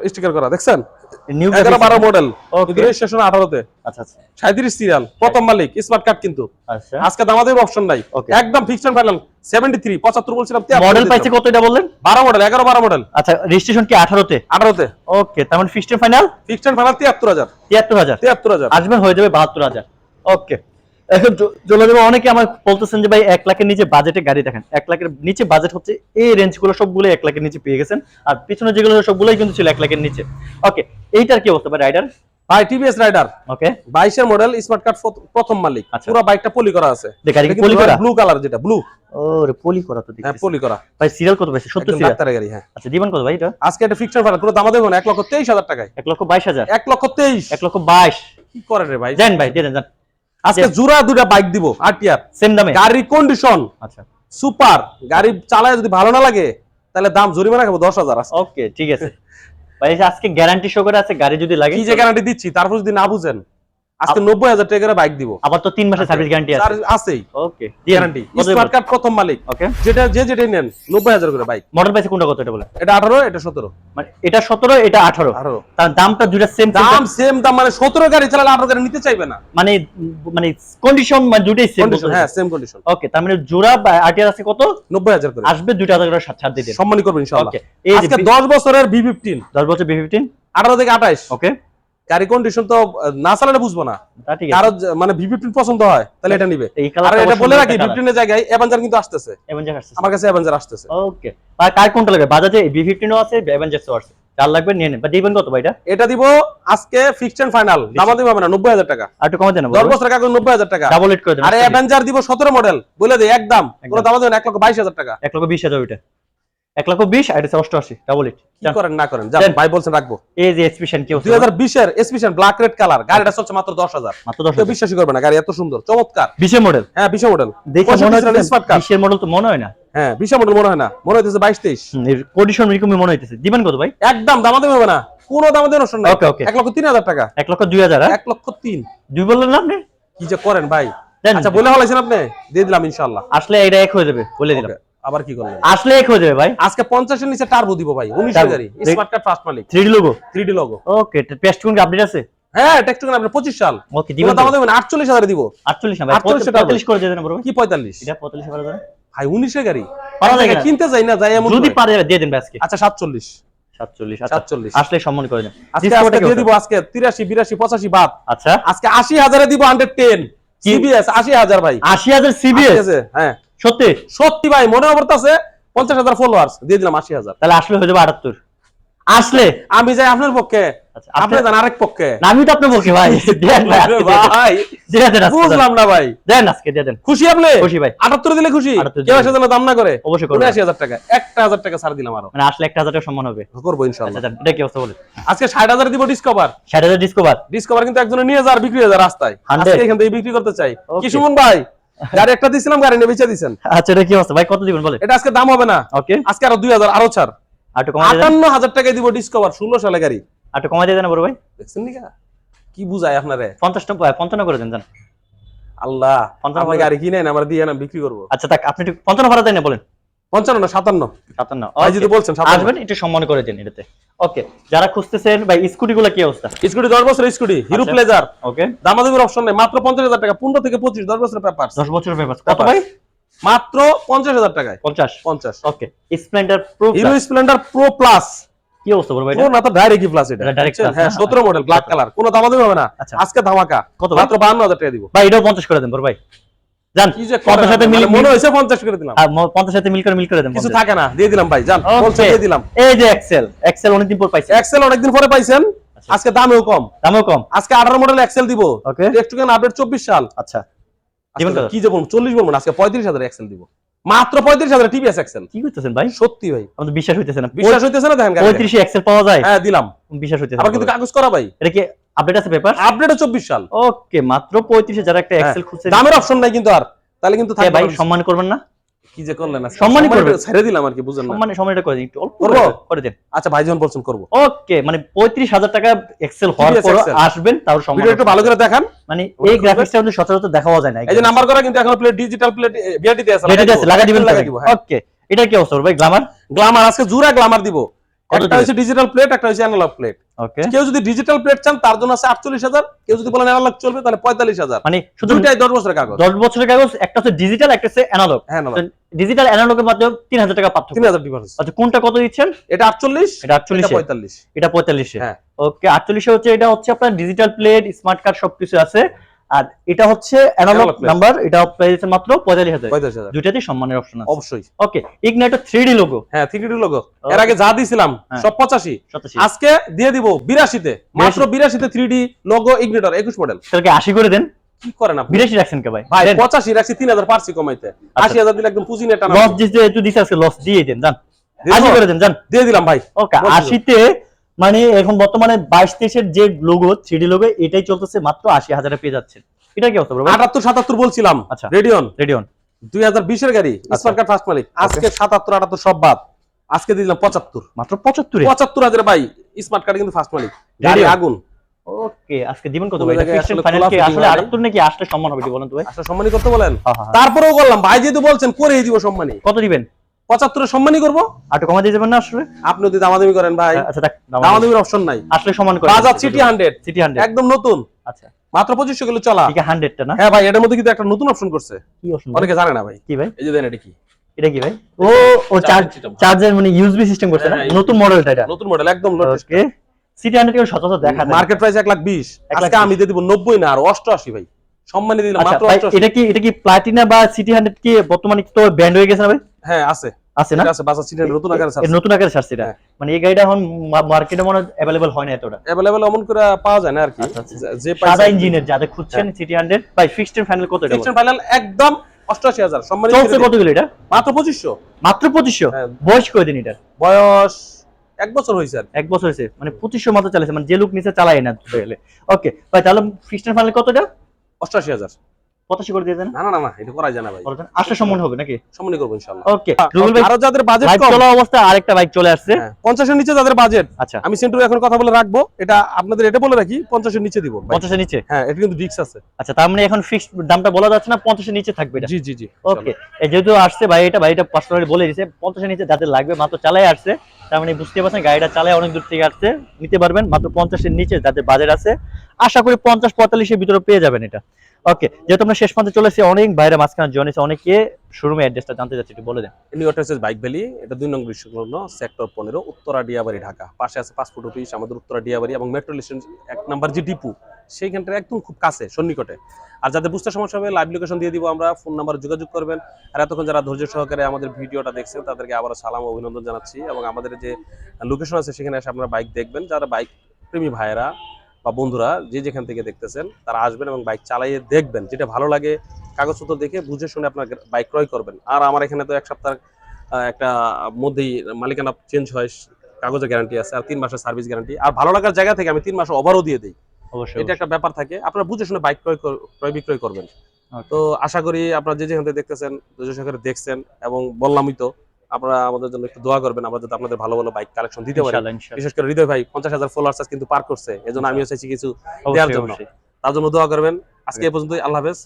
S1: স্টিকার করা দেখছেন?
S2: নিউ
S1: এগারো বারো মডেল
S2: ওকে
S1: রেজিস্ট্রেশন আঠারোতে।
S2: আচ্ছা আচ্ছা।
S1: সাঁত্রিশ সিরিয়াল প্রথম মালিক স্মার্ট কার্ড কিন্তু।
S2: আচ্ছা।
S1: আজকে দামাদের অপশন নাই. একদম ফিক্সড ফাইনাল সেভেন্টি থ্রি পঁচাত্তর বলছিলাম
S2: মডেল পাইছে কত এটা বললেন?
S1: মডেল এগারো বারো মডেল
S2: আচ্ছা রেজিস্ট্রেশন কি আঠারোতে?
S1: আঠারোতে।
S2: ওকে তার মানে ফিক্সড ফাইনাল
S1: ফিক্সড ফাইনাল হাজার।
S2: তিয়াত্তর হাজার।
S1: তিয়াত্তর হাজার।
S2: আসবেন হয়ে যাবে বাহাত্তর হাজার। ওকে এখন চলে যাব অনেকে আমার বলতেছেন যে ভাই এক লাখের নিচে বাজেটে গাড়ি দেখেন। এক লাখের নিচে বাজেট হচ্ছে এই রেঞ্জগুলো সবগুলো এক লাখের নিচে পেয়ে গেছেন। আর পিছনে যেগুলো সবগুলোই কিন্তু ছিল এক লাখের নিচে। ওকে এইটার কি অবস্থা ভাই রাইডার
S1: ভাই টিভিএস রাইডার
S2: ওকে
S1: বাইশের মডেল স্মার্ট কার্ড প্রথম মালিক।
S2: আচ্ছা।
S1: পুরো বাইকটা পলি করা আছে।
S2: পলি করা?
S1: ব্লু কালার যেটা ব্লু
S2: ও পলি করা তো
S1: হ্যাঁ পলি করা।
S2: ভাই সিরিয়াল কত সিরিয়াল
S1: ডাক্তারের গাড়ি হ্যাঁ।
S2: আচ্ছা দিবেন কত ভাই এটা?
S1: আজকে এটা ফিক্সড ফাইনাল পুরো দামা দেবো না এক লক্ষ তেইশ হাজার টাকায়।
S2: এক লক্ষ বাইশ হাজার?
S1: এক লক্ষ তেইশ।
S2: এক লক্ষ বাইশ।
S1: কি করেন রে ভাই?
S2: দেন ভাই দিয়ে দেন যান
S1: আজকে জোড়া দুটা বাইক দিব আরটিআর
S2: সেম দামে।
S1: গাড়ির কন্ডিশন
S2: আচ্ছা।
S1: সুপার গাড়ি চালায় যদি ভালো না লাগে তাহলে দাম জরিমানা খাব দশ হাজার আছে
S2: ওকে ঠিক আছে। ভাই আজকে গ্যারান্টি শো করে আছে গাড়ি যদি লাগে
S1: কি যে গ্যারান্টি দিচ্ছি তারপর যদি না বুঝেন আজকে নব্বই হাজার টাকা করে বাইক দিব।
S2: আবার তো তিন মাসের সার্ভিস গ্যারান্টি আছে।
S1: আছেই।
S2: ওকে
S1: গ্যারান্টি স্মার্ট কার্ড প্রথম মালিক।
S2: ওকে
S1: যেটা যে যেটাই নেন নব্বই হাজার করে বাইক
S2: মডেল পাইছে কোনটা কত এটা বলে
S1: এটা আঠারো এটা সতেরো।
S2: মানে এটা সতেরো এটা আঠারো।
S1: আঠারো।
S2: তার দামটা দুইটা সেম
S1: দাম সেম দাম মানে সতেরো গাড়ি চালালে আঠারো গাড়ি নিতে চাইবে না।
S2: মানে মানে কন্ডিশন মানে দুইটাই সেম
S1: হ্যাঁ সেম কন্ডিশন
S2: ওকে তার মানে জোড়া আটিয়ার আছে কত?
S1: নব্বই হাজার করে।
S2: আসবে দুইটা হাজার করে ছাড় দিয়ে
S1: সম্মানী করবেন ইনশাআল্লাহ।
S2: ওকে
S1: আজকে দশ বছরের ভি ফিফটিন
S2: দশ বছর বি ফিফটিন
S1: আঠারো থেকে আঠাইশ।
S2: ওকে
S1: গাড়ি কন্ডিশন তো না চালালে বুঝব না। কারও মানে পছন্দ হয় তাহলে এটা নিবে। আর এটা বলে রাখি জায়গায় অ্যাভেঞ্জার কিন্তু আসতেছে।
S2: অ্যাভেঞ্জার
S1: আমার কাছে অ্যাভেঞ্জার আসতেছে।
S2: ওকে আর কার কোনটা লাগবে? বাজাজে আছে আছে। চার লাগবে নিয়ে নেন। বা দিবেন কত ভাই এটা
S1: দিব আজকে ফিক্সড এন্ড ফাইনাল দামা দিব না নব্বই হাজার টাকা।
S2: আর একটু কমে দেন
S1: দশ বছর কাগজ নব্বই হাজার টাকা।
S2: ডাবল করে দেন
S1: আরে অ্যাভেঞ্জার দিব সতেরো মডেল বলে দেয় একদম। পুরো দামা দেবেন এক লক্ষ বাইশ হাজার টাকা।
S2: এক লক্ষ বিশ হাজার ওইটা। এক লক্ষ বিশ আর এটা অষ্টআশি ডাবল এড
S1: কি করেন না করেন? ভাই বলছেন রাখব।
S2: এই যে কি
S1: দুই হাজার বিশের এসপিশন ব্ল্যাক রেড কালার গাড়িটা চলছে মাত্র দশ হাজার।
S2: মাত্র দশ
S1: বিশ্বাসই করবে না গাড়ি এত সুন্দর চমৎকার।
S2: বিশের মডেল
S1: হ্যাঁ বিশে মডেল
S2: দেখে মনে হয় বিশের মডেল তো মনে হয় না।
S1: হ্যাঁ বিশে মডেল মনে হয় না মনে হইতেছে বাইশ তেইশ।
S2: কন্ডিশন এরকমই মনে হইতেছে। দিবেন কত ভাই?
S1: একদম দামা দেবে হবে না কোনো দামা দেবে নষ্ট নাই।
S2: ওকে ওকে।
S1: এক লক্ষ তিন হাজার টাকা।
S2: এক লক্ষ দুই হাজার হ্যাঁ?
S1: এক লক্ষ তিন।
S2: দুই বললেন না আপনি?
S1: কি যে করেন ভাই? আচ্ছা বলে হলাইছেন আপনি? দিয়ে দিলাম ইনশাল্লাহ
S2: আসলে এটা এক হয়ে যাবে বলে দিলাম।
S1: আবার কি করলেন?
S2: আসলে এক হয়ে যাবে ভাই।
S1: আজকে পঞ্চাশের নিচে টার্বো দিব ভাই উনিশশো
S2: Turbo।
S1: গাড়ি স্মার্ট কার্ড ফার্স্ট মালিক
S2: three logo
S1: three D logo
S2: okay paste কোন আপডেট আছে?
S1: হ্যাঁ টেকটুকান আপনার পঁচিশ সাল।
S2: ওকে দিবেন
S1: দাম দেবেন আটচল্লিশ হাজারে দিব।
S2: আটচল্লিশ না ভাই
S1: 48
S2: করে দেন বড়
S1: কি পঁয়তাল্লিশ।
S2: এটা পঁয়তাল্লিশ করে দেন
S1: ভাই উনিশে গাড়ি।
S2: পারা যায় না।
S1: কিনতে যাই না যাই এমন
S2: যদি। পারে দিয়ে দেন আজকে।
S1: আচ্ছা সাতচল্লিশ।
S2: সাতচল্লিশ আচ্ছা।
S1: সাতচল্লিশ।
S2: আসলে সম্মান করে দেন।
S1: আজকে দিয়ে দিব আজকে তিরাশি বিরাশি পঁচাশি বাদ।
S2: আচ্ছা।
S1: আজকে আশি হাজারে দিব হান্ড্রেড টেন সিবিএস আশি হাজার ভাই।
S2: সিবিএস
S1: হ্যাঁ।
S2: সত্যি?
S1: সত্যি ভাই মনে অবর্তাছে পঞ্চাশ হাজার ফলোয়ার্স দিয়ে দিলাম আশি হাজার।
S2: তাহলে আসলে হয়ে যাবে আটাত্তর। আসলে?
S1: আমি যাই আপনার পক্ষে।
S2: আচ্ছা,
S1: আপনি যান আরেক পক্ষে।
S2: আমি তো আপনার বলছি ভাই। দেন ভাই
S1: বুঝলাম না ভাই।
S2: দেন আজকে দিয়ে দেন।
S1: খুশি আপনি?
S2: খুশি ভাই।
S1: আটাত্তর দিলে খুশি?
S2: 78
S1: কেউ
S2: দিলে।
S1: এসে দাম না করে?
S2: অবশ্যই করব।
S1: টাকা। একটা হাজার টাকা ছাড় দিলাম আরও।
S2: মানে আসলে একটা হাজার টাকা সম্মান হবে।
S1: করব
S2: আচ্ছা
S1: ইনশাল্লাহ
S2: এটা কি অবস্থা বলে
S1: আজকে ষাট হাজার দিব ডিসকভার
S2: ষাট হাজার ডিসকভার
S1: ডিসকভার কিন্তু একজনে নিয়ে যাওয়ার বিক্রি হয়ে যায় রাস্তায়।
S2: 100
S1: আজকে এখান থেকে বিক্রি করতে চাই। কি
S2: Okay.
S1: সুমন ভাই? গাড়ি একটা দিছিলাম গাড়ি নিয়ে বেচে দিছেন।
S2: আচ্ছা এটা কি অবস্থা? ভাই কত দিবেন বলে
S1: এটা আজকে দাম হবে না।
S2: ওকে।
S1: আজকে আরও দুই হাজার আরও ছাড়।
S2: আর একটু কমাই
S1: আটান্ন হাজার টাকায় দিব ডিসকভার ষোলো সালে গাড়ি।
S2: আর একটু কমাই দিয়ে দেন বড় ভাই।
S1: দেখছেন কি বুঝায় আপনারে?
S2: পঞ্চাশ টাকা পঞ্চান্ন করে দেন জান
S1: আল্লাহ গাড়ি কিনেন আমার দিয়ে না বিক্রি করব।
S2: আচ্ছা তাক আপনি একটু পঞ্চান্ন ভাড়া দেন না বলেন।
S1: পঞ্চান্ন না সাতান্ন।
S2: সাতান্ন
S1: ভাই যদি বলছেন
S2: আসবেন একটু সম্মান করে দিন এটাতে। ওকে যারা খুঁজতেছেন ভাই স্কুটি গুলো কি অবস্থা?
S1: স্কুটি দশ বছরের স্কুটি হিরো
S2: আচ্ছা।
S1: প্লেজার।
S2: ওকে
S1: দামাদামির অপশন নেই মাত্র পঞ্চাশ হাজার টাকা পনেরো থেকে পঁচিশ দশ বছরের পেপার
S2: দশ বছরের পেপার কত ভাই?
S1: মাত্র পঞ্চাশ হাজার টাকায়।
S2: পঞ্চাশ।
S1: পঞ্চাশ।
S2: Okay Splendor Pro
S1: Hero Splendor Pro Plus
S2: কি অবস্থা
S1: প্রো
S2: এটা?
S1: না তো ডাইরেক্ট প্লাস এটা। হ্যাঁ
S2: না?
S1: সতেরো মডেল ব্ল্যাক কালার কোনো দামাদামি হবে না।
S2: আচ্ছা।
S1: আজকে ধামাকা।
S2: কত
S1: মাত্র বান্ন হাজার টাকা দিব।
S2: ভাই এটাও পঞ্চাশ করে দেন বড় ভাই। জান সাথে মিল
S1: মনে হয়েছে পঞ্চাশ করে দিলাম।
S2: পঞ্চাশ সাথে মিল করে মিল করে দেন
S1: কিছু থাকে না দিয়ে দিলাম ভাই জান বলছে দিয়ে দিলাম।
S2: এই যে এক্সেল এক্সেল অনেকদিন পর পাইছে
S1: এক্সেল অনেকদিন পরে পাইছেন
S2: আচ্ছা।
S1: আজকে দামেও কম।
S2: দামেও কম।
S1: আজকে আঠারো মডেল এক্সেল দিব। একটু আপডেট চব্বিশ সাল।
S2: আচ্ছা?
S1: কি যে বলব চল্লিশ বলব না আজকে পঁয়ত্রিশ হাজার এক্সেল দিব। মাত্র পঁয়ত্রিশ হাজার টিভিএস এক্সেল
S2: কি করতেছেন ভাই?
S1: সত্যি ভাই।
S2: আমাদের বিশ্বাস হইতেছে না।
S1: বিশ্বাস হইতেছে না দেখেন
S2: পঁয়ত্রিশ এক্সেল পাওয়া যায়?
S1: হ্যাঁ দিলাম।
S2: বিশ্বাস হইতেছে
S1: আবার কিন্তু কাগজ করা ভাই।
S2: এটা কি আপডেট আছে পেপার
S1: আপডেট চব্বিশ সাল।
S2: ওকে মাত্র পঁয়ত্রিশ হাজার একটা এক্সেল খুঁজছে
S1: দামের অপশন নাই কিন্তু আর। তাহলে কিন্তু
S2: ভাই সম্মান করবেন না?
S1: কি যে করলেন
S2: সম্মানই করবেন।
S1: ছেড়ে দিলাম আর কি বুঝেন না।
S2: সম্মানে সম্মানটা করে দিন একটু অল্প করে- দেন
S1: আচ্ছা ভাই যখন বলছেন করব।
S2: ওকে মানে পঁয়ত্রিশ হাজার টাকা এক্সেল হওয়ার পর আসবেন তাও সম্মান
S1: ভিডিও একটু ভালো করে দেখান।
S2: মানে এই গ্রাফিক্সটা কিন্তু সচরাচর দেখাও যায় না
S1: এই যে নাম্বার করা কিন্তু এখন প্লেট ডিজিটাল প্লেট আছে
S2: লাগা দিবেন
S1: হ্যাঁ।
S2: ওকে এটা কি অবস্থা ভাই? গ্লামার
S1: গ্লামার আজকে জুরা গ্লামার দিব। একটা হচ্ছে ডিজিটাল প্লেট একটা হচ্ছে অ্যানালগ প্লেট
S2: ওকে
S1: কেউ যদি ডিজিটাল প্লেট চান তার জন্য আছে আটচল্লিশ হাজার। কেউ যদি বলেন অ্যানালগ চলবে তাহলে পঁয়তাল্লিশ হাজার।
S2: মানে শুধু
S1: দুইটাই দশ বছরের কাগজ।
S2: দশ বছরের কাগজ একটা হচ্ছে ডিজিটাল একটা হচ্ছে অ্যানালগ ডিজিটাল অ্যানালগের মধ্যে তিন হাজার টাকা পার্থক্য।
S1: তিন হাজার ডিফারেন্স
S2: আচ্ছা কোনটা কত দিচ্ছেন?
S1: এটা আটচল্লিশ
S2: এটা আটচল্লিশ।
S1: এটা পঁয়তাল্লিশ।
S2: এটা পঁয়তাল্লিশে।
S1: হ্যাঁ।
S2: ওকে আটচল্লিশে হচ্ছে এটা হচ্ছে আপনার ডিজিটাল প্লেট স্মার্ট কার্ড সবকিছু আছে। আর এটা হচ্ছে অ্যানালগ নাম্বার এটা প্রাইস মাত্র পঁয়তাল্লিশ হাজার।
S1: পঁয়তাল্লিশ
S2: সম্মানের অপশন আছে।
S1: অবশ্যই।
S2: Okay Ignitor three D logo
S1: হ্যাঁ থ্রি লোগো এর আগে যা দিয়েছিলাম
S2: হ্যাঁ।
S1: সব পঁচাশি।
S2: সতাশি
S1: আজকে দিয়ে দিব বিরাশিতে। মাত্র বিরাশিতে থ্রি ডি লোগো ইগনিটর একুশ মডেল
S2: তাহলে আশি করে দেন?
S1: কি করেন আপনি?
S2: বিরাশি রাখছেন কে ভাই?
S1: ভাই পঁচাশি রাখছি তিন হাজার পারছি কমাইতে। আশি হাজার দিলে একদম পুঁজি নিয়ে টানা
S2: লস দিতে একটু দিছে আজকে লস দিয়ে দেন জান
S1: দিয়ে
S2: আশি
S1: দেবো?
S2: করে দেন জান
S1: দিয়ে দিলাম ভাই।
S2: ওকে
S1: বলছি তো।
S2: মানে এখন বর্তমানে বাইশ তেইশের যে লোগো থ্রি লোগো এটাই চলতেছে মাত্র আশি হাজারে পেয়ে যাচ্ছেন এটা কি অবস্থা
S1: আটাত্তর সাতাত্তর বলছিলাম।
S2: আচ্ছা।
S1: রেডিয়ন
S2: রেডিয়ন
S1: দুই হাজার বিশের গাড়ি স্মার্ট ফার্স্ট মালিক আজকে সাতাত্তর আটাত্তর সব বাদ। আজকে দিলাম পঁচাত্তর।
S2: মাত্র পঁচাত্তর?
S1: পঁচাত্তর হাজার ভাই স্মার্ট কার্ড কিন্তু ফার্স্ট মালিক গাড়ি আগুন।
S2: ওকে আজকে কত ভাই?
S1: আসলে
S2: ফাইনাল কি? আসলে 78 নাকি সম্মান হবে বলেন তো ভাই।
S1: করতে বলেন।
S2: হ্যাঁ, হ্যাঁ।
S1: তারপরেও করলাম। ভাই যেহেতু বলছেন করেই দিব সম্মানী
S2: কত দিবেন?
S1: পঁচাত্তরের সম্মানী করব।
S2: আর একটু কমা দিয়ে যাবেন না আসলে?
S1: আপনি যদি দামাদামি করেন ভাই।
S2: আচ্ছা
S1: দামাদামির অপশন নাই।
S2: আসলে সমান করে
S1: বাজাজ সিটি হান্ড্রেড
S2: সিটি 100
S1: একদম নতুন।
S2: আচ্ছা।
S1: মাত্র পঁচিশশো কিলো চলা।
S2: ঠিক 100 টা না?
S1: হ্যাঁ ভাই এটার মধ্যে কিন্তু একটা নতুন অপশন করছে।
S2: কি অপশন
S1: অনেকে জানে না ভাই।
S2: কি ভাই?
S1: এই যে দেন এটা কি?
S2: এটা কি ভাই? ও ও চার্জ চার্জার মানে ইউএসবি সিস্টেম করছে না?
S1: হ্যাঁ,
S2: নতুন মডেলটা এটা।
S1: নতুন মডেল একদম
S2: ওকে সিটি 100 কেউ সচরাচর দেখা যায়।
S1: মার্কেট প্রাইস এক লাখ বিশ।
S2: এক লাখ
S1: আজকে আমি দিয়ে দিব নব্বই না আর অষ্টআশি ভাই। সম্মানী দিলাম
S2: আচ্ছা
S1: মাত্র
S2: এটা কি এটা কি প্লাটিনা বা সিটি 100 কি বর্তমানে তো ব্যান্ড হয়ে গেছে না ভাই?
S1: হ্যাঁ আছে।
S2: আছে না?
S1: আছে নতুন আকারে
S2: আছে নতুন আকারে আছে এটা?
S1: হ্যাঁ।
S2: মানে এই গাড়িটা এখন মার্কেটে মনে হয় না এতটা।
S1: অমন করে পাওয়া যায় না আর কি।
S2: আচ্ছা, আচ্ছা।
S1: যে
S2: সাদা ইঞ্জিনের যাতে খুঁজছেন সিটি 100 বাই ফিক্সড ফাইনাল কত এটা ফিক্সড
S1: ফাইনাল একদম 88000 সম্মানিত
S2: চলছে কত গেল এটা?
S1: মাত্র পঁচিশশো।
S2: মাত্র
S1: হ্যাঁ।
S2: বয়স কয় এটা
S1: বয়স এক বছর হয়েছে আর
S2: এক বছর হয়েছে। মানে পঁচিশশো মাত্র চালাইছে মানে যে লোক নিচে চালায় না ওকে ভাই তাহলে ফিক্সড ফাইনাল কতটা
S1: অষ্টআশি হাজার।
S2: পঁচাশি করে দিয়ে দেন।
S1: না না না এটা করা যায় না ভাই।
S2: হবে নাকি?
S1: করব ইনশাল্লাহ
S2: ওকে। হ্যাঁ, ভাই
S1: আরও যাদের বাজেট
S2: চলা অবস্থা আরেকটা বাইক চলে আসছে।
S1: হ্যাঁ, নিচে যাদের বাজেট
S2: আচ্ছা।
S1: আমি এখন কথা বলে রাখব। এটা আপনাদের এটা বলে রাখি নিচে দিব।
S2: নিচে?
S1: হ্যাঁ এটা কিন্তু আছে।
S2: আচ্ছা তার মানে এখন দামটা বলা যাচ্ছে না নিচে থাকবে
S1: জি জি জি
S2: ওকে। যেহেতু আসছে ভাই এটা ভাই এটা পার্সোনালি বলে দিয়েছে নিচে যাদের লাগবে মাত্র চালাই আসছে। তার মানে বুঝতে পারছেন গাড়িটা চালায় অনেক দূর থেকে আসছে নিতে পারবেন মাত্র পঞ্চাশের নিচে যাদের বাজেট আছে। আশা করি পঞ্চাশ পঁয়তাল্লিশের ভিতরে পেয়ে যাবেন এটা। ওকে যেহেতু আমরা শেষ পর্যন্ত চলে এসেছি, অনেক বাইরে মাঝখানে জয়েন হয়েছে, অনেকে শোরুমে অ্যাড্রেসটা জানতে চাচ্ছি, একটু বলে দেন।
S1: নিউ টেসেস বাইক ভ্যালি, এটা দুই নং গ্রীষ্মগ্রহণ সেক্টর পনেরো, উত্তরা, ডিয়াবাড়ি, ঢাকা। পাশে আছে পাসপোর্ট অফিস আমাদের উত্তরা, ডিয়াবাড়ি এবং মেট্রো স্টেশন এক নাম্বার যে ডিপু সেইখানটা একদম খুব কাছে, সন্নিকটে। আর যাদের বুঝতে সমস্যা হবে লাইভ লোকেশন দিয়ে দিব আমরা ফোন নাম্বার যোগাযোগ করবেন। আর এতক্ষণ যারা ধৈর্য সহকারে আমাদের ভিডিওটা দেখছেন, তাদেরকে আবারও সালাম, অভিনন্দন জানাচ্ছি। এবং আমাদের যে লোকেশন আছে, সেখানে এসে আপনারা বাইক দেখবেন। যারা বাইক প্রেমী ভাইয়েরা বা বন্ধুরা যে যেখান থেকে দেখতেছেন তারা আসবেন এবং বাইক চালাইয়ে দেখবেন। যেটা ভালো লাগে কাগজপত্র দেখে বুঝে শুনে আপনার বাইক ক্রয় করবেন। আর আমার এখানে তো এক সপ্তাহ একটা মধ্যেই মালিকানা চেঞ্জ হয় কাগজের গ্যারান্টি আছে আর তিন মাসের সার্ভিস গ্যারান্টি আর ভালো লাগার জায়গা থেকে আমি তিন মাস ওভারও দিয়ে দিই।
S2: অবশ্যই
S1: এটা একটা ব্যাপার থাকে আপনারা বুঝে শুনে বাইক ক্রয় ক্রয় বিক্রয় করবেন। তো আশা করি আপনারা যে যেখান থেকে দেখতেছেন ধৈর্য সহকারে দেখছেন এবং বললামই তো আপনারা আমাদের জন্য একটু দোয়া করবেন আমরা যাতে আপনাদের ভালো ভালো বাইক কালেকশন দিতে পারি। বিশেষ করে হৃদয় ভাই পঞ্চাশ হাজার ফলোয়ার্স কিন্তু পার করছে এজন্য আমিও চাইছি কিছু দেওয়ার জন্য। তার জন্য দোয়া করবেন। আজকে এ পর্যন্তই আল্লাহ হাফেজ।